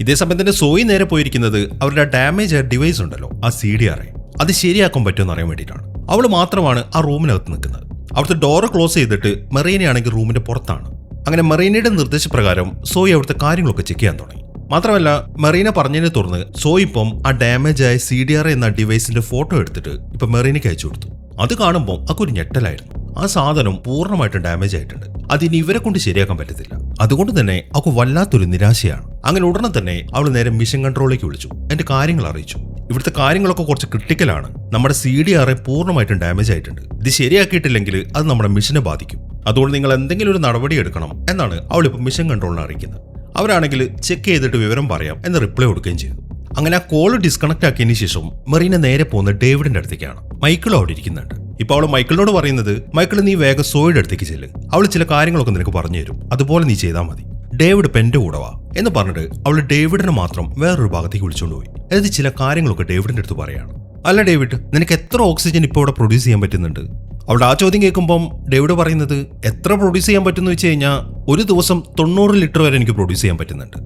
ഇതേ സമയം തന്നെ സോയി നേരെ പോയിരിക്കുന്നത് അവരുടെ ഡാമേജ് ഡിവൈസ് ഉണ്ടല്ലോ ആ സി ഡി ആർ അത് ശരിയാക്കാൻ പറ്റുമെന്ന് അറിയാൻ വേണ്ടിയിട്ടാണ്. അവൾ മാത്രമാണ് ആ റൂമിനകത്ത് നിൽക്കുന്നത്. അവിടുത്തെ ഡോർ ക്ലോസ് ചെയ്തിട്ട് മെറീനയാണെങ്കിൽ റൂമിന്റെ പുറത്താണ്. അങ്ങനെ മെറീനയുടെ നിർദ്ദേശപ്രകാരം സോയി അവിടുത്തെ കാര്യങ്ങളൊക്കെ ചെക്ക് ചെയ്യാൻ തുടങ്ങി. മാത്രമല്ല മെറീന പറഞ്ഞതിനെ തുടർന്ന് സോയി ഇപ്പം ആ ഡാമേജ് ആയ സി ഡി ആർ എന്ന ഡിവൈസിന്റെ ഫോട്ടോ എടുത്തിട്ട് ഇപ്പൊ മെറീനയ്ക്ക് അയച്ചു കൊടുത്തു. അത് കാണുമ്പോൾ അക്കൊരു ഞെട്ടലായിരുന്നു. ആ സാധനം പൂർണമായിട്ടും ഡാമേജ് ആയിട്ടുണ്ട്. അതിന് ഇവരെ കൊണ്ട് ശരിയാക്കാൻ പറ്റത്തില്ല. അതുകൊണ്ട് തന്നെ അവൾക്ക് വല്ലാത്തൊരു നിരാശയാണ്. അങ്ങനെ ഉടനെ തന്നെ അവൾ നേരെ മിഷൻ കൺട്രോളിലേക്ക് വിളിച്ചു. എന്റെ കാര്യങ്ങൾ അറിയിച്ചു. ഇവിടുത്തെ കാര്യങ്ങളൊക്കെ കുറച്ച് ക്രിട്ടിക്കലാണ് നമ്മുടെ സി ഡി ആറെ പൂർണമായിട്ടും ഡാമേജ് ആയിട്ടുണ്ട്. ഇത് ശരിയാക്കിയിട്ടില്ലെങ്കിൽ അത് നമ്മുടെ മിഷനെ ബാധിക്കും. അതുകൊണ്ട് നിങ്ങൾ എന്തെങ്കിലും ഒരു നടപടി എടുക്കണം എന്നാണ് അവൾ ഇപ്പോൾ മിഷൻ കൺട്രോളിനെ അറിയിക്കുന്നത്. അവരാണെങ്കിൽ ചെക്ക് ചെയ്തിട്ട് വിവരം പറയാം എന്ന് റിപ്ലൈ കൊടുക്കുകയും ചെയ്തു. അങ്ങനെ ആ കോൾ ഡിസ്കണക്ട് ആക്കിയതിന് ശേഷം മെറീന നേരെ പോകുന്ന ഡേവിഡിന്റെ അടുത്തേക്കാണ്. മൈക്കിൾ അവിടെ ഇരിക്കുന്നുണ്ട്. ഇപ്പൊ അവൾ മൈക്കിളിനോട് പറയുന്നത് മൈക്കിൾ നീ വേഗം സോയുടെ അടുത്തേക്ക് ചെല്ല്. അവൾ ചില കാര്യങ്ങളൊക്കെ നിനക്ക് പറഞ്ഞു തരും. അതുപോലെ നീ ചെയ്താൽ മതി. ഡേവിഡ് പെന്റെ കൂടെ വാ. എന്ന് പറഞ്ഞിട്ട് അവൾ ഡേവിഡിനെ മാത്രം വേറൊരു ഭാഗത്തേക്ക് വിളിച്ചുകൊണ്ട് പോയി. എന്നിട്ട് ചില കാര്യങ്ങളൊക്കെ ഡേവിഡിന്റെ അടുത്ത് പറയാണ്. അല്ല ഡേവിഡ് നിനക്ക് എത്ര ഓക്സിജൻ ഇപ്പോൾ ഇവിടെ പ്രൊഡ്യൂസ് ചെയ്യാൻ പറ്റുന്നുണ്ട്? അവിടെ ആ ചോദ്യം കേൾക്കുമ്പം ഡേവിഡ് പറയുന്നത് എത്ര പ്രൊഡ്യൂസ് ചെയ്യാൻ പറ്റുമെന്ന് വെച്ച് കഴിഞ്ഞാൽ ഒരു ദിവസം തൊണ്ണൂറ് ലിറ്റർ വരെ എനിക്ക് പ്രൊഡ്യൂസ് ചെയ്യാൻ പറ്റുന്നുണ്ട്.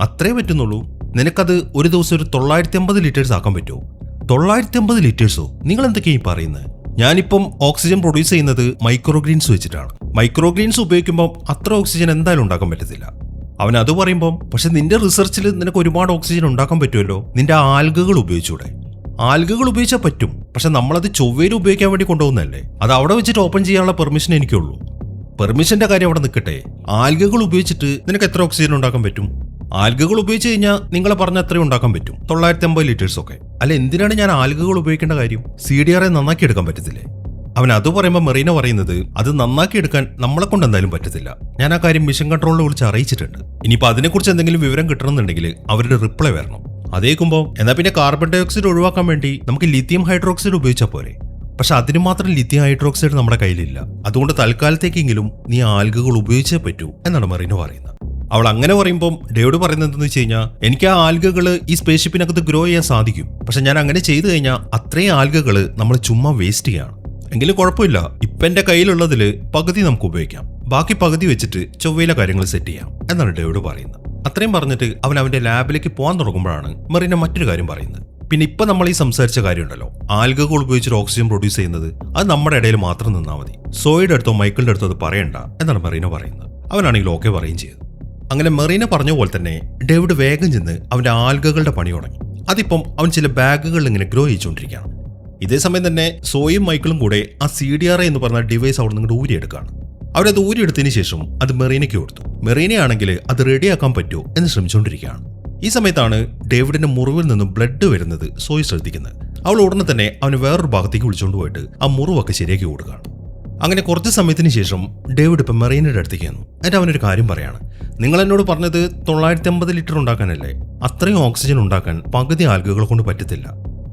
അത്രേ പറ്റുന്നുള്ളൂ. നിനക്കത് ഒരു ദിവസം ഒരു തൊള്ളായിരത്തി അമ്പത് ലിറ്റേഴ്സ് ആക്കാൻ പറ്റുമോ തൊള്ളായിരത്തി അമ്പത് ലിറ്റേഴ്സോ? നിങ്ങൾ എന്തൊക്കെയാണ് ഈ പറയുന്നത് ഞാനിപ്പം ഓക്സിജൻ പ്രൊഡ്യൂസ് ചെയ്യുന്നത് മൈക്രോഗ്രീൻസ് വെച്ചിട്ടാണ്. മൈക്രോഗ്രീൻസ് ഉപയോഗിക്കുമ്പോൾ അത്ര ഓക്സിജൻ എന്തായാലും ഉണ്ടാക്കാൻ പറ്റത്തില്ല. അവൻ അത് പറയുമ്പം പക്ഷെ നിന്റെ റിസർച്ചിൽ നിനക്ക് ഒരുപാട് ഓക്സിജൻ ഉണ്ടാക്കാൻ പറ്റുമല്ലോ? നിന്റെ ആൽഗകൾ ഉപയോഗിച്ചൂടെ? ആൽഗകൾ ഉപയോഗിച്ചാൽ പറ്റും. പക്ഷെ നമ്മളത് ചൊവ്വയിൽ ഉപയോഗിക്കാൻ വേണ്ടി കൊണ്ടുപോകുന്നതല്ലേ? അത് അവിടെ വെച്ചിട്ട് ഓപ്പൺ ചെയ്യാനുള്ള പെർമിഷൻ എനിക്കുള്ളൂ. പെർമിഷന്റെ കാര്യം അവിടെ നിൽക്കട്ടെ. ആൽഗകൾ ഉപയോഗിച്ചിട്ട് നിനക്ക് എത്ര ഓക്സിജൻ ഉണ്ടാക്കാൻ പറ്റും? ആൽഗകൾ ഉപയോഗിച്ച് കഴിഞ്ഞാൽ നിങ്ങളെ പറഞ്ഞ അത്രയും ഉണ്ടാക്കാൻ പറ്റും. തൊള്ളായിരത്തി അമ്പത് ലിറ്റേഴ്സ് ഒക്കെ. അല്ല എന്തിനാണ് ഞാൻ ആൽഗകൾ ഉപയോഗിക്കേണ്ട കാര്യം? സി ഡി ആറെ നന്നാക്കി എടുക്കാൻ പറ്റത്തില്ലേ? അവൻ അത് പറയുമ്പോൾ മെറീന പറയുന്നത് അത് നന്നാക്കി എടുക്കാൻ നമ്മളെ കൊണ്ട് എന്തായാലും പറ്റത്തില്ല. ഞാൻ ആ കാര്യം മിഷൻ കൺട്രോളിനെ വിളിച്ച് അറിയിച്ചിട്ടുണ്ട്. ഇനിയിപ്പോൾ അതിനെക്കുറിച്ച് എന്തെങ്കിലും വിവരം കിട്ടണമെന്നുണ്ടെങ്കിൽ അവരുടെ റിപ്ലൈ വരണം. അതേക്കുമ്പോൾ എന്നാൽ പിന്നെ കാർബൺ ഡൈ ഓക്സൈഡ് ഒഴിവാക്കാൻ വേണ്ടി നമുക്ക് ലിത്തിയം ഹൈഡ്രോക്സൈഡ് ഉപയോഗിച്ചാൽ പോരെ. പക്ഷെ അതിന് മാത്രം ലിത്തിയം ഹൈഡ്രോക്സൈഡ് നമ്മുടെ കയ്യിലില്ല. അതുകൊണ്ട് തൽക്കാലത്തേക്കെങ്കിലും നീ ആൽഗകൾ ഉപയോഗിച്ചേ പറ്റൂ എന്നാണ് മെറീന പറയുന്നത്. അവൾ അങ്ങനെ പറയുമ്പോൾ ഡേവിഡ് പറയുന്നത് എന്തെന്ന് വെച്ച് കഴിഞ്ഞാൽ എനിക്ക് ആ ആൽഗകൾ ഈ സ്പേസ് ഷിപ്പിനകത്ത് ഗ്രോ ചെയ്യാൻ സാധിക്കും. പക്ഷെ ഞാൻ അങ്ങനെ ചെയ്തു കഴിഞ്ഞാൽ അത്രയും ആൽഗകൾ നമ്മൾ ചുമ്മാ വേസ്റ്റ് ചെയ്യാണ്. എങ്കിലും കുഴപ്പമില്ല. ഇപ്പം എന്റെ കയ്യിലുള്ളതിൽ പകുതി നമുക്ക് ഉപയോഗിക്കാം. ബാക്കി പകുതി വെച്ചിട്ട് ചൊവ്വയിലെ കാര്യങ്ങൾ സെറ്റ് ചെയ്യാം എന്നാണ് ഡേവിഡ് പറയുന്നത്. അത്രയും പറഞ്ഞിട്ട് അവൻ അവന്റെ ലാബിലേക്ക് പോകാൻ തുടങ്ങുമ്പോഴാണ് മെറീന മറ്റൊരു കാര്യം പറയുന്നത്. പിന്നെ ഇപ്പൊ നമ്മൾ ഈ സംസാരിച്ച കാര്യമുണ്ടല്ലോ. ആൽഗകൾ ഉപയോഗിച്ച് ഓക്സിജൻ പ്രൊഡ്യൂസ് ചെയ്യുന്നത് അത് നമ്മുടെ ഇടയിൽ മാത്രം നിന്നാൽ മതി. സോയുടെ അടുത്തോ മൈക്കിളിന്റെ അടുത്തോ അത് പറയണ്ട എന്നാണ് മെറീന പറയുന്നത്. അവനാണെങ്കിൽ ഓക്കെ പറയുകയും ചെയ്തു അങ്ങനെ മെറീന പറഞ്ഞ പോലെ തന്നെ ഡേവിഡ് വേഗം ചെന്ന് അവന്റെ ആൽഗകളുടെ പണി തുടങ്ങി. അതിപ്പം അവൻ ചില ബാഗുകളിൽ ഇങ്ങനെ ഗ്രോ ചെയ്തുകൊണ്ടിരിക്കുകയാണ്. ഇതേ സമയം തന്നെ സോയും മൈക്കിളും കൂടെ ആ സി ഡി ആർ എന്ന് പറഞ്ഞ ഡിവൈസ് അവിടെ നിങ്ങളുടെ ഊരിയെടുക്കുകയാണ്. അവരത് ഊരിയെടുത്തതിന് ശേഷം അത് മെറീനയ്ക്ക് കൊടുത്തു. മെറീനയാണെങ്കിൽ അത് റെഡിയാക്കാൻ പറ്റുമോ എന്ന് ശ്രമിച്ചുകൊണ്ടിരിക്കുകയാണ്. ഈ സമയത്താണ് ഡേവിഡിന്റെ മുറിവിൽ നിന്ന് ബ്ലഡ് വരുന്നത് സോയി ശ്രദ്ധിക്കുന്നത്. അവൾ ഉടനെ തന്നെ അവന് വേറൊരു ഭാഗത്തേക്ക് വിളിച്ചുകൊണ്ട് പോയിട്ട് ആ മുറിവൊക്കെ ശരിയാക്കി കൊടുക്കുകയാണ്. അങ്ങനെ കുറച്ച് സമയത്തിന് ശേഷം ഡേവിഡ് ഇപ്പം മെറീനയുടെ അടുത്തേക്ക് വന്നു എന്നിട്ട് അവനൊരു കാര്യം പറയാണ്. നിങ്ങൾ എന്നോട് പറഞ്ഞത് തൊള്ളായിരത്തി അമ്പത് ലിറ്റർ ഉണ്ടാക്കാനല്ലേ? അത്രയും ഓക്സിജൻ ഉണ്ടാക്കാൻ പകുതി ആൽഗകളെ കൊണ്ട് പറ്റത്തില്ല.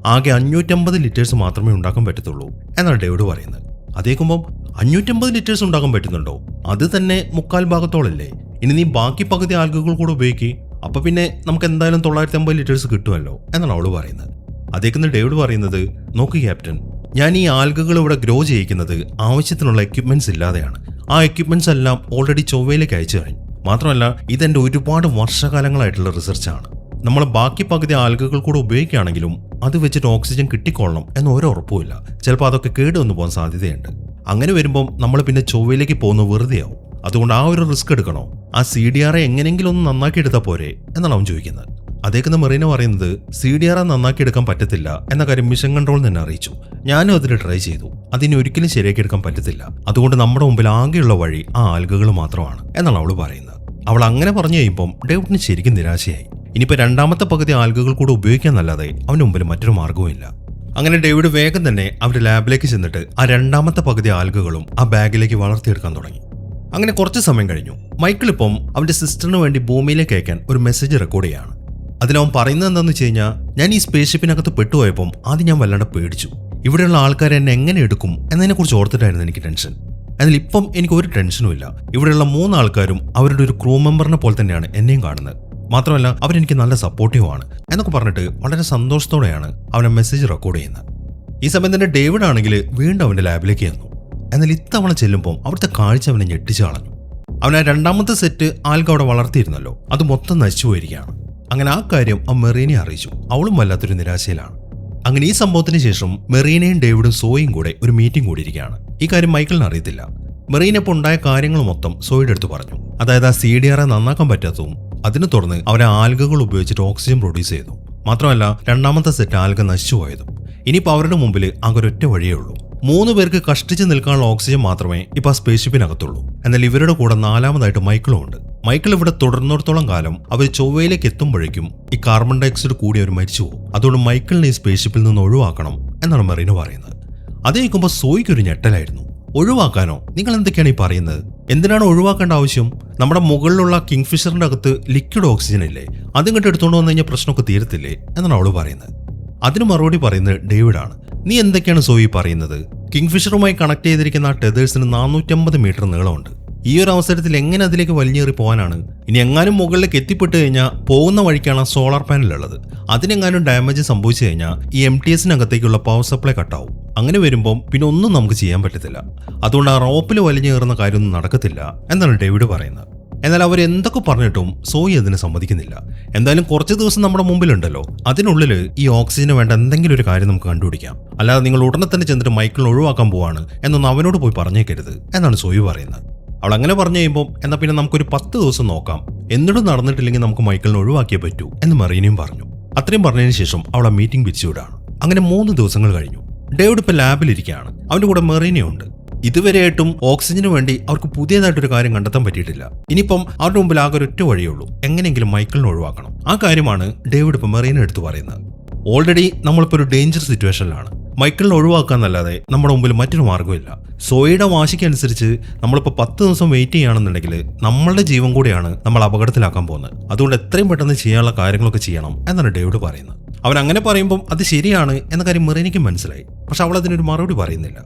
ആകെ അഞ്ഞൂറ്റമ്പത് ലിറ്റേഴ്സ് മാത്രമേ ഉണ്ടാക്കാൻ പറ്റത്തുള്ളൂ എന്നാണ് ഡേവിഡ് പറയുന്നത്. അതേക്കുമ്പം അഞ്ഞൂറ്റമ്പത് ലിറ്റേഴ്സ് ഉണ്ടാക്കാൻ പറ്റുന്നുണ്ടോ? അത് തന്നെ മുക്കാൽ ഭാഗത്തോളല്ലേ? ഇനി നീ ബാക്കി പകുതി ആൽഗകൾ കൂടെ ഉപയോഗിക്കുക അപ്പൊ പിന്നെ നമുക്ക് എന്തായാലും തൊള്ളായിരത്തി അമ്പത് ലിറ്റേഴ്സ് കിട്ടുമല്ലോ എന്നാണ് അവൾ പറയുന്നത്. അതേക്കുന്ന ഡേവിഡ് പറയുന്നത് നോക്ക് ക്യാപ്റ്റൻ ഞാൻ ഈ ആൽഗകൾ ഇവിടെ ഗ്രോ ചെയ്യിക്കുന്നത് ആവശ്യത്തിനുള്ള എക്യുപ്മെന്റ്സ് ഇല്ലാതെയാണ്. ആ എക്യുപ്മെന്റ്സ് എല്ലാം ഓൾറെഡി ചൊവ്വയിലേക്ക് അയച്ചു കഴിഞ്ഞു. മാത്രമല്ല ഇതെന്റെ ഒരുപാട് വർഷകാലങ്ങളായിട്ടുള്ള റിസർച്ചാണ് നമ്മൾ ബാക്കി പകുതി ആൽഗകൾ കൂടെ ഉപയോഗിക്കുകയാണെങ്കിലും അത് വെച്ചിട്ട് ഓക്സിജൻ കിട്ടിക്കൊള്ളണം എന്ന് ഒരു ഉറപ്പുമില്ല. ചിലപ്പോൾ അതൊക്കെ കേട് വന്നു പോകാൻ സാധ്യതയുണ്ട്. അങ്ങനെ വരുമ്പം നമ്മൾ പിന്നെ ചൊവ്വയിലേക്ക് പോകുന്നത് വെറുതെയാവും. അതുകൊണ്ട് ആ ഒരു റിസ്ക് എടുക്കണോ? ആ സി ഡി ആറെ എങ്ങനെയെങ്കിലും ഒന്ന് നന്നാക്കി എടുത്താൽ പോരെ എന്നാണ് അവൻ ചോദിക്കുന്നത്. അതേക്കുന്ന മെറീന പറയുന്നത് സി ഡി ആർ നന്നാക്കി എടുക്കാൻ പറ്റത്തില്ല എന്ന കാര്യം മിഷൻ കൺട്രോൾ തന്നെ അറിയിച്ചു. ഞാനും അതിന് ട്രൈ ചെയ്തു. അതിനെ ഒരിക്കലും ശരിയാക്കി എടുക്കാൻ പറ്റത്തില്ല. അതുകൊണ്ട് നമ്മുടെ മുമ്പിൽ ആകെയുള്ള വഴി ആ ആൽഗകൾ മാത്രമാണ് എന്നാണ് അവൾ പറയുന്നത്. അവൾ അങ്ങനെ പറഞ്ഞു കഴിയുമ്പം ഡേവിഡിന് ശരിക്കും നിരാശയായി. ഇനിയിപ്പോൾ രണ്ടാമത്തെ പകുതി ആൽഗകൾ കൂടെ ഉപയോഗിക്കാന്നല്ലാതെ അവന് മുമ്പിൽ മറ്റൊരു മാർഗവുമില്ല അങ്ങനെ ഡേവിഡ് വേഗം തന്നെ അവരുടെ ലാബിലേക്ക് ചെന്നിട്ട് ആ രണ്ടാമത്തെ പകുതി ആൽഗകളും ആ ബാഗിലേക്ക് വളർത്തിയെടുക്കാൻ തുടങ്ങി. അങ്ങനെ കുറച്ച് സമയം കഴിഞ്ഞു. മൈക്കിൾ ഇപ്പം അവന്റെ സിസ്റ്ററിന് വേണ്ടി ഭൂമിയിലേക്ക് അയക്കാൻ ഒരു മെസ്സേജ് റെക്കോർഡ് ചെയ്യാണ്. അതിലവൻ പറയുന്നത് എന്താണെന്ന് വെച്ച് കഴിഞ്ഞാൽ ഞാൻ ഈ സ്പേസ് ഷിപ്പിനകത്ത് പെട്ടുപോയപ്പം ആദ്യം ഞാൻ വല്ലാണ്ട് പേടിച്ചു. ഇവിടെയുള്ള ആൾക്കാർ എന്നെ എങ്ങനെ എടുക്കും എന്നതിനെക്കുറിച്ച് ഓർത്തിട്ടായിരുന്നു എനിക്ക് ടെൻഷൻ. എന്നാൽ ഇപ്പം എനിക്ക് ഒരു ടെൻഷനും ഇല്ല. ഇവിടെയുള്ള മൂന്ന് ആൾക്കാരും അവരുടെ ഒരു ക്രൂ മെമ്പറിനെ പോലെ തന്നെയാണ് എന്നെയും കാണുന്നത്. മാത്രമല്ല അവരെനിക്ക് നല്ല സപ്പോർട്ടീവ് ആണ്. എന്നൊക്കെ പറഞ്ഞിട്ട് വളരെ സന്തോഷത്തോടെയാണ് അവനെ മെസ്സേജ് റെക്കോർഡ് ചെയ്യുന്നത്. ഈ സമയം തന്നെ ഡേവിഡ് ആണെങ്കിൽ വീണ്ടും അവന്റെ ലാബിലേക്ക് ചെന്നു. എന്നാൽ ഇത്തവണ ചെല്ലുമ്പോൾ അവിടുത്തെ കാഴ്ച അവനെ ഞെട്ടിച്ചു കളഞ്ഞു. അവൻ രണ്ടാമത്തെ സെറ്റ് ആൽഗ അവിടെ വളർത്തിയിരുന്നല്ലോ. അത് മൊത്തം നശിച്ചു പോയിരിക്കുകയാണ്. അങ്ങനെ ആ കാര്യം ആ മെറീനെ അറിയിച്ചു. അവളും വല്ലാത്തൊരു നിരാശയിലാണ്. അങ്ങനെ ഈ സംഭവത്തിന് ശേഷം മെറീനയും ഡേവിഡും സോയും കൂടെ ഒരു മീറ്റിംഗ് കൂടിയിരിക്കുകയാണ്. ഈ കാര്യം മൈക്കിളിന് അറിയത്തില്ല. മെറീനപ്പോൾ ഉണ്ടായ കാര്യങ്ങൾ മൊത്തം സോയുടെ അടുത്ത് പറഞ്ഞു. അതായത് ആ സി ഡി ആറെ നന്നാക്കാൻ പറ്റാത്തതും അതിനെ തുടർന്ന് അവരെ ആൽഗകൾ ഉപയോഗിച്ചിട്ട് ഓക്സിജൻ പ്രൊഡ്യൂസ് ചെയ്തു. മാത്രമല്ല രണ്ടാമത്തെ സെറ്റ് ആൽഗ നശിച്ചു പോയതും. ഇനിയിപ്പോൾ അവരുടെ മുമ്പിൽ ആകെ ഒരൊറ്റ വഴിയേ ഉള്ളൂ. മൂന്ന് പേർക്ക് കഷ്ടിച്ച് നിൽക്കാനുള്ള ഓക്സിജൻ മാത്രമേ ഇപ്പോൾ ആ സ്പേസ് ഷിപ്പിനകത്തുള്ളൂ എന്നാൽ ഇവരുടെ കൂടെ നാലാമതായിട്ട് മൈക്കിളും ഉണ്ട്. മൈക്കിൾ ഇവിടെ തുടർന്നിടത്തോളം കാലം അവർ ചൊവ്വയിലേക്ക് എത്തുമ്പോഴേക്കും ഈ കാർബൺ ഡയോക്സൈഡ് കൂടി അവർ മരിച്ചു പോകും. അതുകൊണ്ട് മൈക്കിളിനെ ഈ സ്പേസ് ഷിപ്പിൽ നിന്ന് ഒഴിവാക്കണം എന്നാണ് മെറീന പറയുന്നത്. അത് കേൾക്കുമ്പോൾ സോയ്ക്ക് ഒരു ഞെട്ടലായിരുന്നു. ഒഴിവാക്കാനോ? നിങ്ങൾ എന്തൊക്കെയാണ് ഈ പറയുന്നത്? എന്തിനാണ് ഒഴിവാക്കേണ്ട ആവശ്യം? നമ്മുടെ മുകളിലുള്ള കിങ് ഫിഷറിന്റെ അകത്ത് ലിക്വിഡ് ഓക്സിജൻ ഇല്ലേ? അതും കണ്ട് എടുത്തുകൊണ്ട് വന്നു കഴിഞ്ഞാൽ പ്രശ്നമൊക്കെ തീരത്തില്ലേ? എന്നാണ് അവൾ പറയുന്നത്. അതിന് മറുപടി പറയുന്നത് ഡേവിഡാണ് നീ എന്തൊക്കെയാണ് സോയി പറയുന്നത്? കിങ് ഫിഷറുമായി കണക്ട് ചെയ്തിരിക്കുന്ന ആ ടെതേഴ്സിന് നാനൂറ്റമ്പത് മീറ്റർ നീളമുണ്ട്. ഈ ഒരു അവസരത്തിൽ എങ്ങനെ അതിലേക്ക് വലിഞ്ഞേറി പോകാനാണ്? ഇനി എങ്ങാനും മുകളിലേക്ക് എത്തിപ്പെട്ട് കഴിഞ്ഞാൽ പോകുന്ന വഴിക്കാണ് സോളാർ പാനൽ ഉള്ളത്. അതിനെങ്ങാനും ഡാമേജ് സംഭവിച്ചു കഴിഞ്ഞാൽ ഈ എം ടി എസിനകത്തേക്കുള്ള പവർ സപ്ലൈ കട്ടാവും അങ്ങനെ വരുമ്പം പിന്നെ ഒന്നും നമുക്ക് ചെയ്യാൻ പറ്റത്തില്ല. അതുകൊണ്ട് ആ റോപ്പിൽ വലിഞ്ഞേറുന്ന കാര്യമൊന്നും നടക്കത്തില്ല എന്നാണ് ഡേവിഡ് പറയുന്നത്. എന്നാൽ അവർ എന്തൊക്കെ പറഞ്ഞിട്ടും സോയി അതിനെ സമ്മതിക്കുന്നില്ല. എന്തായാലും കുറച്ച് ദിവസം നമ്മുടെ മുമ്പിലുണ്ടല്ലോ. അതിനുള്ളിൽ ഈ ഓക്സിജന് വേണ്ട എന്തെങ്കിലും ഒരു കാര്യം നമുക്ക് കണ്ടുപിടിക്കാം. അല്ലാതെ നിങ്ങൾ ഉടനെ തന്നെ ചെന്നിട്ട് മൈക്കിളിനെ ഒഴിവാക്കാൻ പോവാണ് എന്നൊന്നും അവനോട് പോയി പറഞ്ഞേക്കരുത് എന്നാണ് സോയി പറയുന്നത്. അവൾ അങ്ങനെ പറഞ്ഞു കഴിയുമ്പോൾ എന്നാൽ പിന്നെ നമുക്കൊരു പത്ത് ദിവസം നോക്കാം. എന്നിട്ടും നടന്നിട്ടില്ലെങ്കിൽ നമുക്ക് മൈക്കിളിനെ ഒഴിവാക്കിയേ പറ്റൂ എന്ന് മറീനയും പറഞ്ഞു. അത്രയും പറഞ്ഞതിന് ശേഷം അവൾ ആ മീറ്റിംഗ് പിരിച്ചുവിടാണ്. അങ്ങനെ മൂന്ന് ദിവസങ്ങൾ കഴിഞ്ഞു. ഡേവിഡ് ഇപ്പൊ ലാബിലിരിക്കുകയാണ് അവന്റെ കൂടെ മെറീനയുണ്ട്. ഇതുവരെയായിട്ടും ഓക്സിജന് വേണ്ടി അവർക്ക് പുതിയതായിട്ടൊരു കാര്യം കണ്ടെത്താൻ പറ്റിയിട്ടില്ല. ഇനിയിപ്പം അവരുടെ മുമ്പിൽ ആകെ ഒറ്റ വഴിയുള്ളൂ എങ്ങനെയെങ്കിലും മൈക്കിളിനെ ഒഴിവാക്കണം. ആ കാര്യമാണ് ഡേവിഡ് ഇപ്പൊ മെറീന എടുത്തു പറയുന്നത്. ഓൾറെഡി നമ്മളിപ്പോൾ ഒരു ഡേഞ്ചർ സിറ്റുവേഷനിലാണ്. മൈക്കിളിനെ ഒഴിവാക്കാന്നല്ലാതെ നമ്മുടെ മുമ്പിൽ മറ്റൊരു മാർഗമില്ല സോയുടെ വാശിക്കനുസരിച്ച് നമ്മളിപ്പോൾ പത്ത് ദിവസം വെയിറ്റ് ചെയ്യുകയാണെന്നുണ്ടെങ്കിൽ നമ്മളുടെ ജീവൻ കൂടിയാണ് നമ്മൾ അപകടത്തിലാക്കാൻ പോകുന്നത്. അതുകൊണ്ട് എത്രയും പെട്ടെന്ന് ചെയ്യാനുള്ള കാര്യങ്ങളൊക്കെ ചെയ്യണം എന്നാണ് ഡേവിഡ് പറയുന്നത്. അവൻ അങ്ങനെ പറയുമ്പം അത് ശരിയാണ് എന്ന കാര്യം മെറീനയ്ക്ക് മനസ്സിലായി. പക്ഷെ അവൾ അതിനൊരു മറുപടി പറയുന്നില്ല.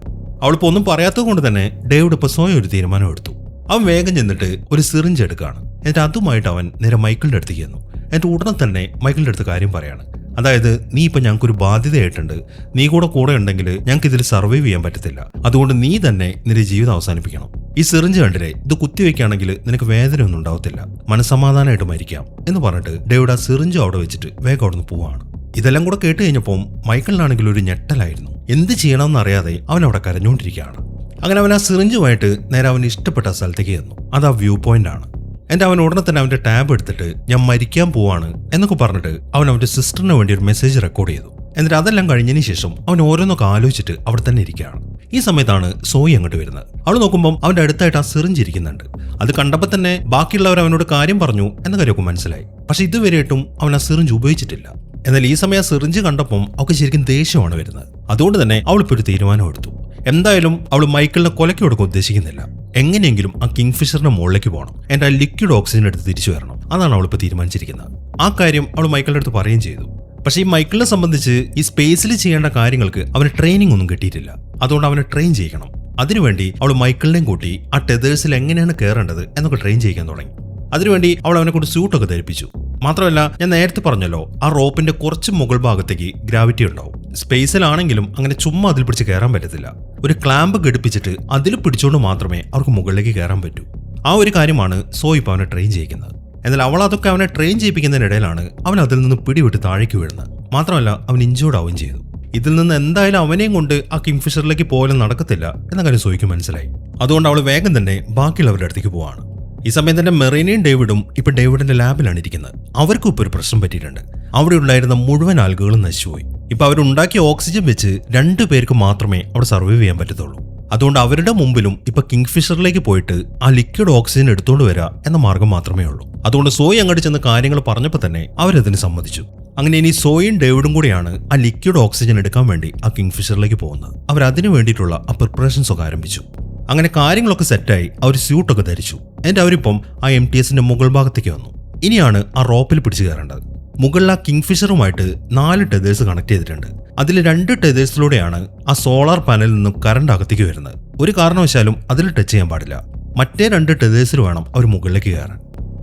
അവളിപ്പോൾ ഒന്നും പറയാത്തത് കൊണ്ട് തന്നെ ഡേവിഡ് ഇപ്പോൾ സ്വയം ഒരു തീരുമാനം എടുത്തു. അവൻ വേഗം ചെന്നിട്ട് ഒരു സിറിഞ്ച് എടുക്കുകയാണ്. എന്നിട്ട് അതുമായിട്ട് അവൻ നേരെ മൈക്കിളിന്റെ അടുത്തേക്ക് ചെന്നു. എന്നിട്ട് ഉടനെ തന്നെ മൈക്കിളിന്റെ അടുത്ത് കാര്യം പറയാണ്. അതായത് നീ ഇപ്പൊ ഞങ്ങൾക്ക് ഒരു ബാധ്യതയായിട്ടുണ്ട്. നീ കൂടെ കൂടെ ഉണ്ടെങ്കിൽ ഞങ്ങൾക്ക് ഇതിൽ സർവൈവ് ചെയ്യാൻ പറ്റത്തില്ല. അതുകൊണ്ട് നീ തന്നെ നിന്റെ ജീവിതം അവസാനിപ്പിക്കണം. ഈ സിറിഞ്ച് കണ്ടില്ലേ? ഇത് കുത്തിവെക്കുകയാണെങ്കിൽ നിനക്ക് വേദന ഒന്നും ഉണ്ടാവത്തില്ല. മനസ്സമാധാനമായിട്ട് മരിക്കാം എന്ന് പറഞ്ഞിട്ട് ഡേവിഡ് ആ സിറിഞ്ച് അവിടെ വെച്ചിട്ട് വേഗം അവിടെ നിന്ന് പോവാണ്. ഇതെല്ലാം കൂടെ കേട്ട് കഴിഞ്ഞപ്പം മൈക്കിളിനാണെങ്കിൽ ഒരു ഞെട്ടലായിരുന്നു. എന്ത് ചെയ്യണമെന്ന് അറിയാതെ അവൻ അവിടെ കരഞ്ഞുകൊണ്ടിരിക്കുകയാണ്. അങ്ങനെ അവൻ ആ സിറിഞ്ചുമായിട്ട് നേരെ അവന് ഇഷ്ടപ്പെട്ട സ്ഥലത്തേക്ക് ചെന്നു. അത് ആ വ്യൂ പോയിന്റ് ആണ്. എന്റെ അവൻ ഉടനെ തന്നെ അവന്റെ ടാബ് എടുത്തിട്ട് ഞാൻ മരിക്കാൻ പോവാണ് എന്നൊക്കെ പറഞ്ഞിട്ട് അവൻ അവന്റെ സിസ്റ്ററിന് വേണ്ടി ഒരു മെസ്സേജ് റെക്കോർഡ് ചെയ്തു. എന്നിട്ട് അതെല്ലാം കഴിഞ്ഞതിന് ശേഷം അവൻ ഓരോന്നൊക്കെ ആലോചിച്ചിട്ട് അവിടെ തന്നെ ഇരിക്കുകയാണ്. ഈ സമയത്താണ് സോയി അങ്ങോട്ട് വരുന്നത്. അവൾ നോക്കുമ്പോൾ അവന്റെ അടുത്തായിട്ട് ആ സിറിഞ്ച് ഇരിക്കുന്നുണ്ട്. അത് കണ്ടപ്പോൾ തന്നെ ബാക്കിയുള്ളവർ അവനോട് കാര്യം പറഞ്ഞു എന്ന കാര്യമൊക്കെ മനസ്സിലായി. പക്ഷെ ഇതുവരെയായിട്ടും അവൻ ആ സിറിഞ്ച് ഉപയോഗിച്ചിട്ടില്ല. എന്നാൽ ഈ സമയം സിറിഞ്ച് കണ്ടപ്പം അവൾക്ക് ശരിക്കും ദേഷ്യമാണ് വരുന്നത്. അതുകൊണ്ട് തന്നെ അവൾ ഇപ്പോൾ ഒരു തീരുമാനം എടുത്തു. എന്തായാലും അവൾ മൈക്കിളിനെ കൊലയ്ക്ക് കൊടുക്കാൻ ഉദ്ദേശിക്കുന്നില്ല. എങ്ങനെയെങ്കിലും ആ കിങ് ഫിഷറിന്റെ മുകളിലേക്ക് പോകണം. എന്റെ ആ ലിക്വിഡ് ഓക്സിജൻ എടുത്ത് തിരിച്ചു വരണം. അതാണ് അവൾ ഇപ്പോൾ തീരുമാനിച്ചിരിക്കുന്നത്. ആ കാര്യം അവൾ മൈക്കിളിന്റെ അടുത്ത് പറയുകയും ചെയ്തു. പക്ഷേ ഈ മൈക്കിളിനെ സംബന്ധിച്ച് ഈ സ്പേസിൽ ചെയ്യേണ്ട കാര്യങ്ങൾക്ക് അവന് ട്രെയിനിങ് ഒന്നും കിട്ടിയിട്ടില്ല. അതുകൊണ്ട് അവനെ ട്രെയിൻ ചെയ്യണം അതിനുവേണ്ടി അവൾ മൈക്കിളിനെയും കൂട്ടി ആ ടെതേഴ്സിൽ എങ്ങനെയാണ് കയറേണ്ടത് എന്നൊക്കെ ട്രെയിൻ ചെയ്യിക്കാൻ തുടങ്ങി. അതിനുവേണ്ടി അവൾ അവനെ കൊണ്ട് സ്യൂട്ടൊക്കെ ധരിപ്പിച്ചു. മാത്രമല്ല ഞാൻ നേരത്തെ പറഞ്ഞല്ലോ ആ റോപ്പിന്റെ കുറച്ച് മുകൾ ഭാഗത്തേക്ക് ഗ്രാവിറ്റി ഉണ്ടാവും. സ്പേസിലാണെങ്കിലും അങ്ങനെ ചുമ്മാ അതിൽ പിടിച്ച് കയറാൻ പറ്റത്തില്ല. ഒരു ക്ലാമ്പ് ഘടിപ്പിച്ചിട്ട് അതിൽ പിടിച്ചുകൊണ്ട് മാത്രമേ അവർക്ക് മുകളിലേക്ക് കയറാൻ പറ്റൂ. ആ ഒരു കാര്യമാണ് സോ ഇപ്പോൾ അവനെ ട്രെയിൻ ചെയ്യിക്കുന്നത്. എന്നാൽ അവൾ അതൊക്കെ അവനെ ട്രെയിൻ ചെയ്യിപ്പിക്കുന്നതിനിടയിലാണ് അവൻ അതിൽ നിന്ന് പിടിവിട്ട് താഴേക്ക് വീഴുന്നത്. മാത്രമല്ല അവൻ ഇഞ്ചോർഡ് ആവുകയും ചെയ്തു. ഇതിൽ നിന്ന് എന്തായാലും അവനെയും കൊണ്ട് ആ കിങ്ഫിഷറിലേക്ക് പോയാലും നടക്കത്തില്ല എന്ന കാര്യം സോയിക്ക് മനസ്സിലായി. അതുകൊണ്ട് അവൾ വേഗം തന്നെ ബാക്കിയുള്ളവരുടെ അടുത്തേക്ക് പോവാണ്. ഈ സമയം തന്നെ മെറീനയും ഡേവിഡും ഇപ്പൊ ഡേവിഡിന്റെ ലാബിലാണ് ഇരിക്കുന്നത്. അവർക്കും ഇപ്പോൾ ഒരു പ്രശ്നം പറ്റിയിട്ടുണ്ട്. അവിടെ ഉണ്ടായിരുന്ന മുഴുവൻ ആൽഗകളും നശിച്ചുപോയി. ഇപ്പൊ അവരുണ്ടാക്കിയ ഓക്സിജൻ വെച്ച് രണ്ടു പേർക്ക് മാത്രമേ അവിടെ സർവൈവ് ചെയ്യാൻ പറ്റത്തുള്ളൂ. അതുകൊണ്ട് അവരുടെ മുമ്പിലും ഇപ്പൊ കിങ്ഫിഷറിലേക്ക് പോയിട്ട് ആ ലിക്വിഡ് ഓക്സിജൻ എടുത്തുകൊണ്ട് വരാ എന്ന മാർഗം മാത്രമേ ഉള്ളൂ. അതുകൊണ്ട് സോയി അങ്ങോട്ട് ചെന്ന് കാര്യങ്ങൾ പറഞ്ഞപ്പോൾ തന്നെ അവരതിന് സമ്മതിച്ചു. അങ്ങനെ ഇനി സോയും ഡേവിഡും കൂടിയാണ് ആ ലിക്വിഡ് ഓക്സിജൻ എടുക്കാൻ വേണ്ടി ആ കിങ് ഫിഷറിലേക്ക് പോകുന്നത്. അവർ അതിനു വേണ്ടിയിട്ടുള്ള ആ പ്രിപ്പറേഷൻസ് ഒക്കെ ആരംഭിച്ചു. അങ്ങനെ കാര്യങ്ങളൊക്കെ സെറ്റായി അവർ സ്യൂട്ടൊക്കെ ധരിച്ചു. എന്നിട്ട് അവരിപ്പം ആ എം ടി എസിന്റെ മുകൾ ഭാഗത്തേക്ക് വന്നു. ഇനിയാണ് ആ റോപ്പിൽ പിടിച്ചു കയറേണ്ടത്. മുകളിൽ ആ കിങ്ഫിഷറുമായിട്ട് നാല് ടെതേഴ്സ് കണക്ട് ചെയ്തിട്ടുണ്ട്. അതിൽ രണ്ട് ടെതേഴ്സിലൂടെയാണ് ആ സോളാർ പാനലിൽ നിന്നും കറണ്ട് അകത്തേക്ക് വരുന്നത്. ഒരു കാരണവശാലും അതിൽ ടച്ച് ചെയ്യാൻ പാടില്ല. മറ്റേ രണ്ട് ടെതേഴ്സിൽ വേണം അവർ മുകളിലേക്ക് കയറാൻ.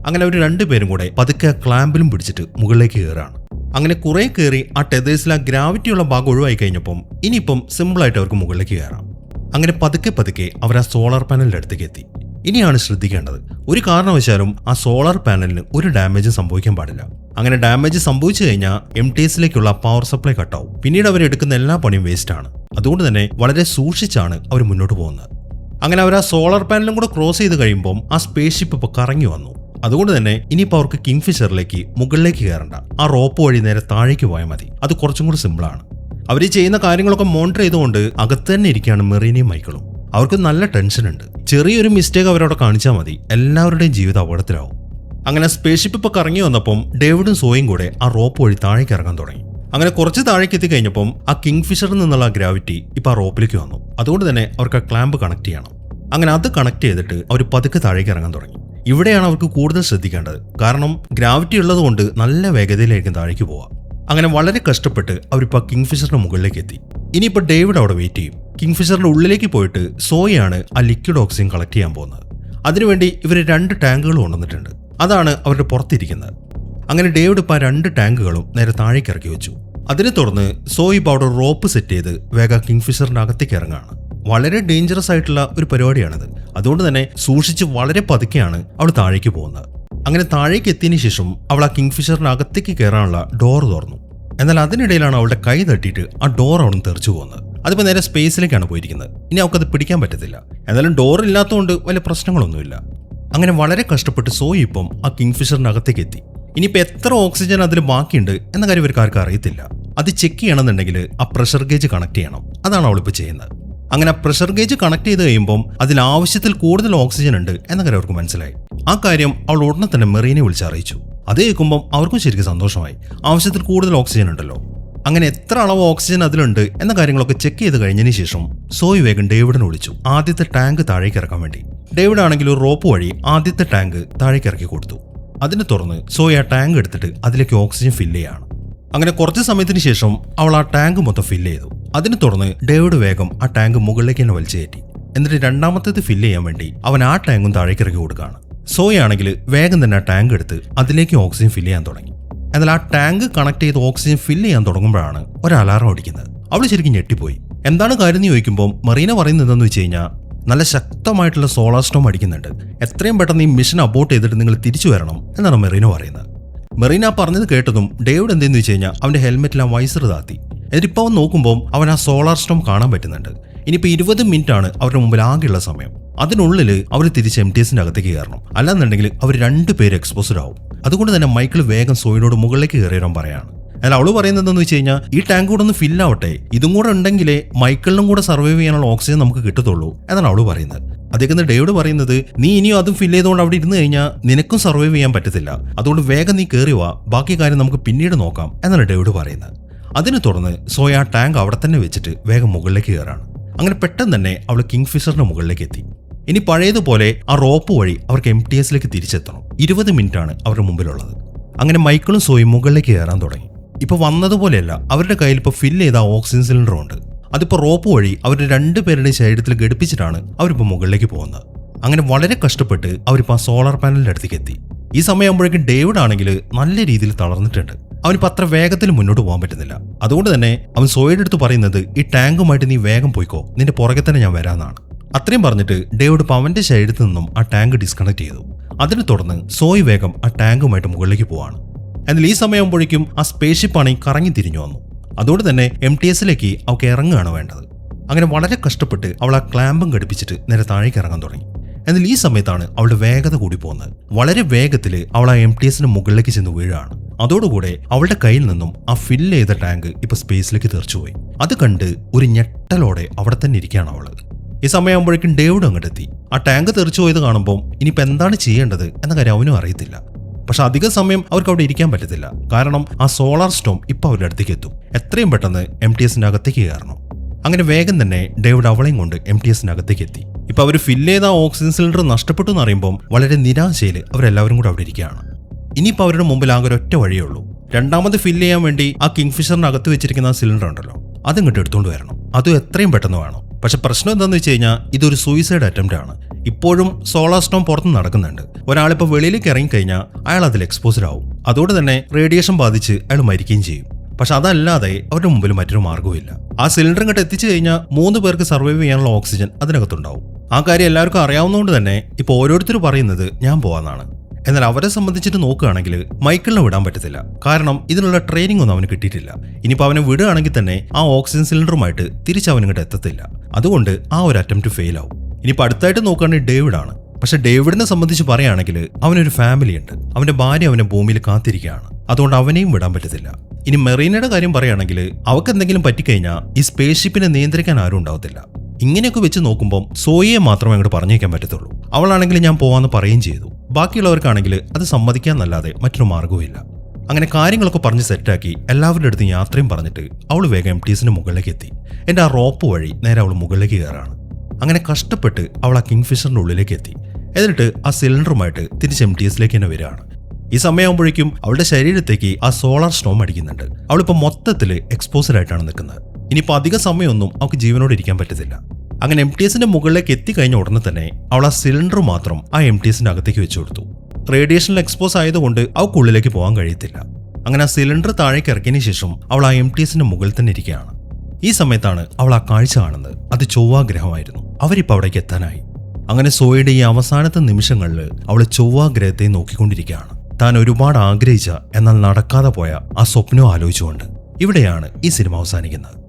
അങ്ങനെ അവർ രണ്ടുപേരും കൂടെ പതുക്കെ ക്ലാമ്പിലും പിടിച്ചിട്ട് മുകളിലേക്ക് കയറാണ് അങ്ങനെ കുറെ കയറി ആ ടെതേഴ്സിൽ ആ ഗ്രാവിറ്റിയുള്ള ഭാഗം ഒഴിവായി കഴിഞ്ഞപ്പം ഇനിയിപ്പം സിമ്പിളായിട്ട് അവർക്ക് മുകളിലേക്ക് കയറാം. അങ്ങനെ പതുക്കെ പതുക്കെ അവർ ആ സോളാർ പാനലിന്റെ അടുത്തേക്ക് എത്തി. ഇനിയാണ് ശ്രദ്ധിക്കേണ്ടത്. ഒരു കാരണവശാലും ആ സോളാർ പാനലിന് ഒരു ഡാമേജ് സംഭവിക്കാൻ പാടില്ല. അങ്ങനെ ഡാമേജ് സംഭവിച്ചു കഴിഞ്ഞാൽ എം ടി എസിലേക്കുള്ള പവർ സപ്ലൈ കട്ടാവും. പിന്നീട് അവർ എടുക്കുന്ന എല്ലാ പണിയും വേസ്റ്റ് ആണ് അതുകൊണ്ട് തന്നെ വളരെ സൂക്ഷിച്ചാണ് അവർ മുന്നോട്ട് പോകുന്നത്. അങ്ങനെ അവർ ആ സോളാർ പാനലും കൂടെ ക്രോസ് ചെയ്ത് കഴിയുമ്പോൾ ആ സ്പേസ് ഷിപ്പ് ഇപ്പോൾ കറങ്ങി വന്നു. അതുകൊണ്ട് തന്നെ ഇനിയിപ്പോൾ അവർക്ക് കിങ്ഫിഷറിലേക്ക് മുകളിലേക്ക് കയറണ്ട. ആ റോപ്പ് വഴി നേരെ താഴേക്ക് പോയാൽ മതി. അത് കുറച്ചും കൂടി സിമ്പിളാണ് അവർ ചെയ്യുന്ന കാര്യങ്ങളൊക്കെ മോണിറ്റർ ചെയ്തുകൊണ്ട് അകത്ത് തന്നെ ഇരിക്കുകയാണ് മെറീനയും മൈക്കിളും. അവർക്ക് നല്ല ടെൻഷൻ ഉണ്ട്. ചെറിയൊരു മിസ്റ്റേക്ക് അവരവിടെ കാണിച്ചാൽ മതി. എല്ലാവരുടെയും ജീവിതം അപകടത്തിലാവും. അങ്ങനെ സ്പേസ്ഷിപ്പ് ഇപ്പോൾ കറങ്ങി വന്നപ്പം ഡേവിഡും സോയും കൂടെ ആ റോപ്പ് വഴി താഴേക്ക് ഇറങ്ങാൻ തുടങ്ങി. അങ്ങനെ കുറച്ച് താഴേക്ക് എത്തി കഴിഞ്ഞപ്പം ആ കിങ് ഫിഷറിൽ നിന്നുള്ള ഗ്രാവിറ്റി ഇപ്പോൾ ആ റോപ്പിലേക്ക് വന്നു. അതുകൊണ്ട് തന്നെ അവർക്ക് ആ ക്ലാമ്പ് കണക്ട് ചെയ്യണം. അങ്ങനെ അത് കണക്ട് ചെയ്തിട്ട് അവർ പതുക്കെ താഴേക്ക് ഇറങ്ങാൻ തുടങ്ങി. ഇവിടെയാണ് അവർക്ക് കൂടുതൽ ശ്രദ്ധിക്കേണ്ടത്. കാരണം ഗ്രാവിറ്റി ഉള്ളതുകൊണ്ട് നല്ല വേഗതയിലായിരിക്കും താഴേക്ക് പോവുക. അങ്ങനെ വളരെ കഷ്ടപ്പെട്ട് അവരിപ്പോൾ കിങ് ഫിഷറിന് മുകളിലേക്ക് എത്തി ഇനിയിപ്പോൾ ഡേവിഡ് അവിടെ വെയിറ്റ് ചെയ്യും. കിങ് ഫിഷറിന്റെ ഉള്ളിലേക്ക് പോയിട്ട് സോയാണ് ആ ലിക്വിഡ് ഓക്സിജൻ കളക്ട് ചെയ്യാൻ പോകുന്നത്. അതിനുവേണ്ടി ഇവർ രണ്ട് ടാങ്കുകൾ കൊണ്ടുവന്നിട്ടുണ്ട്. അതാണ് അവരുടെ പുറത്തിരിക്കുന്നത്. അങ്ങനെ ഡേവിഡ് ഇപ്പോൾ രണ്ട് ടാങ്കുകളും നേരെ താഴേക്ക് ഇറക്കി വെച്ചു. അതിനെ തുടർന്ന് സോയി പൗഡർ റോപ്പ് സെറ്റ് ചെയ്ത് വേഗ കിങ്ഫിഷറിന്റെ അകത്തേക്ക് ഇറങ്ങുകയാണ്. വളരെ ഡേഞ്ചറസ് ആയിട്ടുള്ള ഒരു പരിപാടിയാണിത്. അതുകൊണ്ട് തന്നെ സൂക്ഷിച്ച് വളരെ പതുക്കെയാണ് അവൾ താഴേക്ക് പോകുന്നത്. അങ്ങനെ താഴേക്ക് എത്തിയതിനു ശേഷം അവൾ ആ കിങ്ഫിഷറിന് അകത്തേക്ക് കയറാനുള്ള ഡോർ തുറന്നു. എന്നാൽ അതിനിടയിലാണ് അവളുടെ കൈ തട്ടിയിട്ട് ആ ഡോർ അവിടെ നിന്ന് തെറിച്ചു പോകുന്നത്. അതിപ്പോൾ നേരെ സ്പേസിലേക്കാണ് പോയിരിക്കുന്നത്. ഇനി അവൾക്കത് പിടിക്കാൻ പറ്റത്തില്ല. എന്നാലും ഡോർ ഇല്ലാത്തതുകൊണ്ട് വലിയ പ്രശ്നങ്ങളൊന്നുമില്ല. അങ്ങനെ വളരെ കഷ്ടപ്പെട്ട് സോയി ഇപ്പം ആ കിങ്ഫിഷറിന് അകത്തേക്ക് എത്തി. ഇനിയിപ്പോൾ എത്ര ഓക്സിജൻ അതിൽ ബാക്കിയുണ്ട് എന്ന കാര്യം ഇവർക്ക് ആർക്കും അറിയത്തില്ല. അത് ചെക്ക് ചെയ്യണമെന്നുണ്ടെങ്കിൽ ആ പ്രഷർ ഗേജ് കണക്ട് ചെയ്യണം. അതാണ് അവളിപ്പോൾ ചെയ്യുന്നത്. അങ്ങനെ പ്രഷർ ഗേജ് കണക്ട് ചെയ്ത് കഴിയുമ്പം അതിൽ ആവശ്യത്തിൽ കൂടുതൽ ഓക്സിജൻ ഉണ്ട് എന്ന കാര്യം അവർക്ക് മനസ്സിലായി. ആ കാര്യം അവൾ ഉടനെ തന്നെ മെറീനെ വിളിച്ചറിയിച്ചു അത് കേൾക്കുമ്പം അവർക്കും ശരിക്കും സന്തോഷമായി. ആവശ്യത്തിൽ കൂടുതൽ ഓക്സിജൻ ഉണ്ടല്ലോ. അങ്ങനെ എത്ര അളവ് ഓക്സിജൻ അതിലുണ്ട് എന്ന കാര്യങ്ങളൊക്കെ ചെക്ക് ചെയ്ത് കഴിഞ്ഞതിന് ശേഷം സോയി വേഗം ഡേവിഡിനെ വിളിച്ചു. ആദ്യത്തെ ടാങ്ക് താഴേക്ക് ഇറക്കാൻ വേണ്ടി. ഡേവിഡ് ആണെങ്കിൽ ഒരു റോപ്പ് വഴി ആദ്യത്തെ ടാങ്ക് താഴേക്ക് ഇറക്കി കൊടുത്തു. അതിനെ തുറന്ന് സോയി ആ ടാങ്ക് എടുത്തിട്ട് അതിലേക്ക് ഓക്സിജൻ ഫില്ല് ചെയ്യാണ്. അങ്ങനെ കുറച്ച് സമയത്തിന് ശേഷം അവൾ ആ ടാങ്ക് മൊത്തം ഫില്ല് ചെയ്തു. അതിനെ തുടർന്ന് ഡേവിഡ് വേഗം ആ ടാങ്ക് മുകളിലേക്ക് തന്നെ വലിച്ചു കയറ്റി. എന്നിട്ട് രണ്ടാമത്തേത് ഫില്ല് ചെയ്യാൻ വേണ്ടി അവൻ ആ ടാങ്കും താഴേക്ക് ഇറക്കി കൊടുക്കുകയാണ്. സോയി ആണെങ്കിൽ വേഗം തന്നെ ടാങ്ക് എടുത്ത് അതിലേക്ക് ഓക്സിജൻ ഫില്ല് ചെയ്യാൻ തുടങ്ങി. എന്നാൽ ആ ടാങ്ക് കണക്ട് ചെയ്ത് ഓക്സിജൻ ഫില്ല് ചെയ്യാൻ തുടങ്ങുമ്പോഴാണ് ഒരു അലാറം അടിക്കുന്നത് അവൾ ശരിക്കും ഞെട്ടിപ്പോയി. എന്താണ് കാര്യം എന്ന് ചോദിക്കുമ്പോൾ മറീന പറയുന്നത് എന്താണെന്ന് വെച്ച് കഴിഞ്ഞാൽ നല്ല ശക്തമായിട്ടുള്ള സോളാർ സ്റ്റോം അടിക്കുന്നുണ്ട്. എത്രയും പെട്ടെന്ന് ഈ മിഷൻ അബോട്ട് ചെയ്തിട്ട് നിങ്ങൾ തിരിച്ചു വരണം എന്നാണ് മെറീന പറയുന്നത്. മെറീന പറഞ്ഞത് കേട്ടതും ഡേവിഡ് എന്തെന്ന് വെച്ച് കഴിഞ്ഞാൽ അവന്റെ ഹെൽമെറ്റിൽ ആ വൈസർ താത്തി. അവൻ നോക്കുമ്പോൾ അവൻ ആ സോളാർ സ്റ്റോം കാണാൻ പറ്റുന്നുണ്ട്. ഇനിയിപ്പോൾ ഇരുപത് മിനിറ്റ് ആണ് അവരുടെ മുമ്പിൽ ആകെയുള്ള സമയം. അതിനുള്ളിൽ അവർ തിരിച്ച് എം ടി എസിന്റെ അകത്തേക്ക് കയറണം. അല്ലാന്നുണ്ടെങ്കിൽ അവർ രണ്ടുപേര് എക്സ്പോസ്ഡ് ആവും. അതുകൊണ്ട് തന്നെ മൈക്കിൾ വേഗം സോയിനോട് മുകളിലേക്ക് കയറി വരാൻ പറയാണ്. അല്ല അവൾ പറയുന്നത് എന്താണെന്ന് വെച്ച് കഴിഞ്ഞാൽ ഈ ടാങ്ക് കൂടെ ഒന്ന് ഫിൽ ആവട്ടെ. ഇതും കൂടെ ഉണ്ടെങ്കിലേ മൈക്കിളിനും കൂടെ സർവൈവ് ചെയ്യാനുള്ള ഓക്സിജൻ നമുക്ക് കിട്ടത്തുള്ളൂ എന്നാണ് അവൾ പറയുന്നത്. അദ്ദേഹം ഡേവിഡ് പറയുന്നത് നീ ഇനിയും അതും ഫില്ല് ചെയ്തുകൊണ്ട് അവിടെ ഇരുന്ന് കഴിഞ്ഞാൽ നിനക്കും സർവൈവ് ചെയ്യാൻ പറ്റത്തില്ല. അതുകൊണ്ട് വേഗം നീ കയറി വാ. ബാക്കി കാര്യം നമുക്ക് പിന്നീട് നോക്കാം എന്നാണ് ഡേവിഡ് പറയുന്നത്. അതിനെ തുടർന്ന് സോയ ടാങ്ക് അവിടെ തന്നെ വെച്ചിട്ട് വേഗം മുകളിലേക്ക് കയറാണ്. അങ്ങനെ പെട്ടെന്ന് തന്നെ അവൾ കിങ് ഫിഷറിന്റെ മുകളിലേക്ക് എത്തി ഇനി പഴയതുപോലെ ആ റോപ്പ് വഴി അവർക്ക് എം ടി എസിലേക്ക് തിരിച്ചെത്തണം. ഇരുപത് മിനിറ്റ് ആണ് അവരുടെ മുമ്പിലുള്ളത്. അങ്ങനെ മൈക്കിളും സോയും മുകളിലേക്ക് കയറാൻ തുടങ്ങി. ഇപ്പൊ വന്നതുപോലെയല്ല അവരുടെ കയ്യിൽ ഇപ്പൊ ഫില്ല് ചെയ്ത ഓക്സിജൻ സിലിണ്ടർ ഉണ്ട്. അതിപ്പോൾ റോപ്പ് വഴി അവരുടെ രണ്ടുപേരുടെയും ശരീരത്തിൽ ഘടിപ്പിച്ചിട്ടാണ് അവരിപ്പോൾ മുകളിലേക്ക് പോകുന്നത്. അങ്ങനെ വളരെ കഷ്ടപ്പെട്ട് അവരിപ്പോൾ ആ സോളാർ പാനലിന്റെ അടുത്തേക്ക് എത്തി. ഈ സമയമാകുമ്പോഴേക്കും ഡേവിഡ് ആണെങ്കിൽ നല്ല രീതിയിൽ തളർന്നിട്ടുണ്ട്. അവനിപ്പോൾ അത്ര വേഗത്തിൽ മുന്നോട്ട് പോകാൻ പറ്റുന്നില്ല. അതുകൊണ്ട് തന്നെ അവൻ സോയുടെ അടുത്ത് പറയുന്നത് ഈ ടാങ്കുമായിട്ട് നീ വേഗം പോയിക്കോ. നിന്റെ പുറകെ തന്നെ ഞാൻ വരാമെന്നാണ് അത്രയും പറഞ്ഞിട്ട് ഡേവിഡ് പവന്റെ ശരീരത്തിൽ നിന്നും ആ ടാങ്ക് ഡിസ്കണക്ട് ചെയ്തു. അതിനെ തുടർന്ന് സോയ് വേഗം ആ ടാങ്കുമായിട്ട് മുകളിലേക്ക് പോവാണ്. എന്നാൽ ഈ സമയമാകുമ്പോഴേക്കും ആ സ്പേസ് ഷിപ്പ് ആണെങ്കിൽ കറങ്ങി തിരിഞ്ഞു വന്നു. അതുകൊണ്ട് തന്നെ എം ടി എസിലേക്ക് അവൾക്ക് ഇറങ്ങുകയാണ് വേണ്ടത്. അങ്ങനെ വളരെ കഷ്ടപ്പെട്ട് അവൾ ആ ക്ലാമ്പും ഘടിപ്പിച്ചിട്ട് നേരെ താഴേക്ക് ഇറങ്ങാൻ തുടങ്ങി. എന്നാൽ ഈ സമയത്താണ് അവളുടെ വേഗത കൂടി പോകുന്നത്. വളരെ വേഗത്തിൽ അവൾ ആ എം ടി എസിന് മുകളിലേക്ക് ചെന്ന് വീഴാണ്. അതോടുകൂടെ അവളുടെ കയ്യിൽ നിന്നും ആ ഫിൽ ചെയ്ത ടാങ്ക് ഇപ്പൊ സ്പേസിലേക്ക് തെറിച്ചുപോയി അത് കണ്ട് ഒരു ഞെട്ടലോടെ അവിടെ തന്നെ ഇരിക്കുകയാണ് അവൾ. ഈ സമയമാകുമ്പോഴേക്കും ഡേവിഡ് അങ്ങോട്ട് എത്തി. ആ ടാങ്ക് തെറിച്ചു പോയത് കാണുമ്പോൾ ഇനിയിപ്പോൾ എന്താണ് ചെയ്യേണ്ടത് എന്ന കാര്യം അവനും അറിയത്തില്ല. പക്ഷെ അധിക സമയം അവർക്ക് അവിടെ ഇരിക്കാൻ പറ്റത്തില്ല. കാരണം ആ സോളാർ സ്റ്റോം ഇപ്പൊ അവരുടെ അടുത്തേക്ക് എത്തും. എത്രയും പെട്ടെന്ന് എം ടി എസിന്റെ അകത്തേക്ക് കയറണം. അങ്ങനെ വേഗം തന്നെ ഡേവിഡ് അവളെയും കൊണ്ട് എം ടി എസിന്റെ അകത്തേക്ക് എത്തി. ഇപ്പൊ അവർ ഫില്ല് ചെയ്ത ഓക്സിജൻ സിലിണ്ടർ നഷ്ടപ്പെട്ടു എന്ന് അറിയുമ്പോൾ വളരെ നിരാശയിൽ അവരെല്ലാവരും കൂടെ അവിടെ ഇരിക്കുകയാണ്. ഇനിയിപ്പോൾ അവരുടെ മുമ്പിൽ ആകെ ഒരൊറ്റ വഴിയേ ഉള്ളൂ. രണ്ടാമത് ഫില്ല് ചെയ്യാൻ വേണ്ടി ആ കിങ്ഫിഷറിന് അകത്ത് വെച്ചിരിക്കുന്ന ആ സിലിണ്ടർ ഉണ്ടല്ലോ അതിങ്ങോട്ട് എടുത്തുകൊണ്ട് വരണം. അതും എത്രയും പെട്ടെന്ന് വേണം. പക്ഷെ പ്രശ്നം എന്താണെന്ന് വെച്ച് കഴിഞ്ഞാൽ ഇതൊരു സൂയിസൈഡ് അറ്റംപ്റ്റ് ആണ്. ഇപ്പോഴും സോളാർ സ്റ്റോം പുറത്ത് നടക്കുന്നുണ്ട്. ഒരാളിപ്പോൾ വെളിയിലേക്ക് ഇറങ്ങിക്കഴിഞ്ഞാൽ അയാൾ അതിൽ എക്സ്പോസ്ഡ് ആവും. അതോടെ തന്നെ റേഡിയേഷൻ ബാധിച്ച് അയാൾ മരിക്കുകയും ചെയ്യും. പക്ഷെ അതല്ലാതെ അവരുടെ മുമ്പിൽ മറ്റൊരു മാർഗവുമില്ല. ആ സിലിണ്ടർ ഇങ്ങോട്ട് എത്തിച്ചു കഴിഞ്ഞാൽ മൂന്ന് പേർക്ക് സർവൈവ് ചെയ്യാനുള്ള ഓക്സിജൻ അതിനകത്തുണ്ടാവും. ആ കാര്യം എല്ലാവർക്കും അറിയാവുന്നതുകൊണ്ട് തന്നെ ഇപ്പോൾ ഓരോരുത്തർ പറയുന്നത് ഞാൻ പോവാന്നാണ്. എന്നാൽ അവരെ സംബന്ധിച്ചിട്ട് നോക്കുകയാണെങ്കിൽ മൈക്കിളിനെ വിടാൻ പറ്റത്തില്ല. കാരണം ഇതിനുള്ള ട്രെയിനിങ് ഒന്നും അവന് കിട്ടിയിട്ടില്ല. ഇനിയിപ്പോൾ അവനെ വിടുകയാണെങ്കിൽ തന്നെ ആ ഓക്സിജൻ സിലിണ്ടറുമായിട്ട് തിരിച്ച് അവൻ ഇങ്ങോട്ട് എത്തത്തില്ല. അതുകൊണ്ട് ആ ഒരു അറ്റംപ്റ്റ് ഫെയിൽ ആവും. ഇനിയിപ്പോൾ അടുത്തായിട്ട് നോക്കുകയാണെങ്കിൽ ഡേവിഡ് ആണ് പക്ഷെ ഡേവിഡിനെ സംബന്ധിച്ച് പറയുകയാണെങ്കിൽ അവനൊരു ഫാമിലി ഉണ്ട്. അവന്റെ ഭാര്യ അവനെ ഭൂമിയിൽ കാത്തിരിക്കുകയാണ്. അതുകൊണ്ട് അവനെയും വിടാൻ പറ്റത്തില്ല. ഇനി മെറീനയുടെ കാര്യം പറയുകയാണെങ്കിൽ അവൾക്ക് എന്തെങ്കിലും പറ്റിക്കഴിഞ്ഞാൽ ഈ സ്പേസ് ഷിപ്പിനെ നിയന്ത്രിക്കാൻ ആരും ഉണ്ടാവത്തില്ല. ഇങ്ങനെയൊക്കെ വെച്ച് നോക്കുമ്പോൾ സോയയെ മാത്രമേ അങ്ങോട്ട് പറഞ്ഞേക്കാൻ പറ്റത്തുള്ളൂ. അവളാണെങ്കിൽ ഞാൻ പോവാന്ന് പറയുകയും ചെയ്തു. ബാക്കിയുള്ളവർക്കാണെങ്കിൽ അത് സമ്മതിക്കാന്നല്ലാതെ മറ്റൊരു മാർഗവുമില്ല. അങ്ങനെ കാര്യങ്ങളൊക്കെ പറഞ്ഞ് സെറ്റാക്കി എല്ലാവരുടെ അടുത്ത് യാത്രയും പറഞ്ഞിട്ട് അവൾ വേഗം എം ടി എസിന്റെ മുകളിലേക്ക് എത്തി. എന്റെ ആ റോപ്പ് വഴി നേരെ അവൾ മുകളിലേക്ക് കയറാണ്. അങ്ങനെ കഷ്ടപ്പെട്ട് അവൾ ആ കിങ് ഫിഷറിന്റെ ഉള്ളിലേക്ക് എത്തി. എന്നിട്ട് ആ സിലിണ്ടറുമായിട്ട് തിരിച്ച് എം ടി എസിലേക്ക് തന്നെ വരികയാണ്. ഈ സമയമാകുമ്പോഴേക്കും അവളുടെ ശരീരത്തേക്ക് ആ സോളാർ സ്റ്റോം അടിക്കുന്നുണ്ട്. അവളിപ്പോൾ മൊത്തത്തിൽ എക്സ്പോസഡ് ആയിട്ടാണ് നിൽക്കുന്നത്. ഇനിയിപ്പോൾ അധിക സമയമൊന്നും അവൾക്ക് ജീവനോട് ഇരിക്കാൻ പറ്റത്തില്ല. അങ്ങനെ എം ടി എസിന്റെ മുകളിലേക്ക് എത്തിക്കഴിഞ്ഞ ഉടനെ തന്നെ അവൾ ആ സിലിണ്ടർ മാത്രം ആ എം ടി എസിന്റെ അകത്തേക്ക് വെച്ചു കൊടുത്തു. റേഡിയേഷനിൽ എക്സ്പോസ് ആയതുകൊണ്ട് അവൾക്കുള്ളിലേക്ക് പോകാൻ കഴിയത്തില്ല. അങ്ങനെ ആ സിലിണ്ടർ താഴേക്ക് ഇറക്കിയതിന് ശേഷം അവൾ ആ എം ടി എസിന്റെ മുകളിൽ തന്നെ ഇരിക്കുകയാണ്. ഈ സമയത്താണ് അവൾ ആ കാഴ്ച കാണുന്നത്. അത് ചൊവ്വാഗ്രഹമായിരുന്നു. അവരിപ്പോൾ അവിടേക്ക് എത്താനായി. അങ്ങനെ സോയുടെ ഈ അവസാനത്തെ നിമിഷങ്ങളിൽ അവൾ ചൊവ്വാഗ്രഹത്തെ നോക്കിക്കൊണ്ടിരിക്കുകയാണ്. താൻ ഒരുപാട് ആഗ്രഹിച്ച എന്നാൽ നടക്കാതെ പോയ ആ സ്വപ്നം ആലോചിച്ചുകൊണ്ട് ഇവിടെയാണ് ഈ സിനിമ അവസാനിക്കുന്നത്.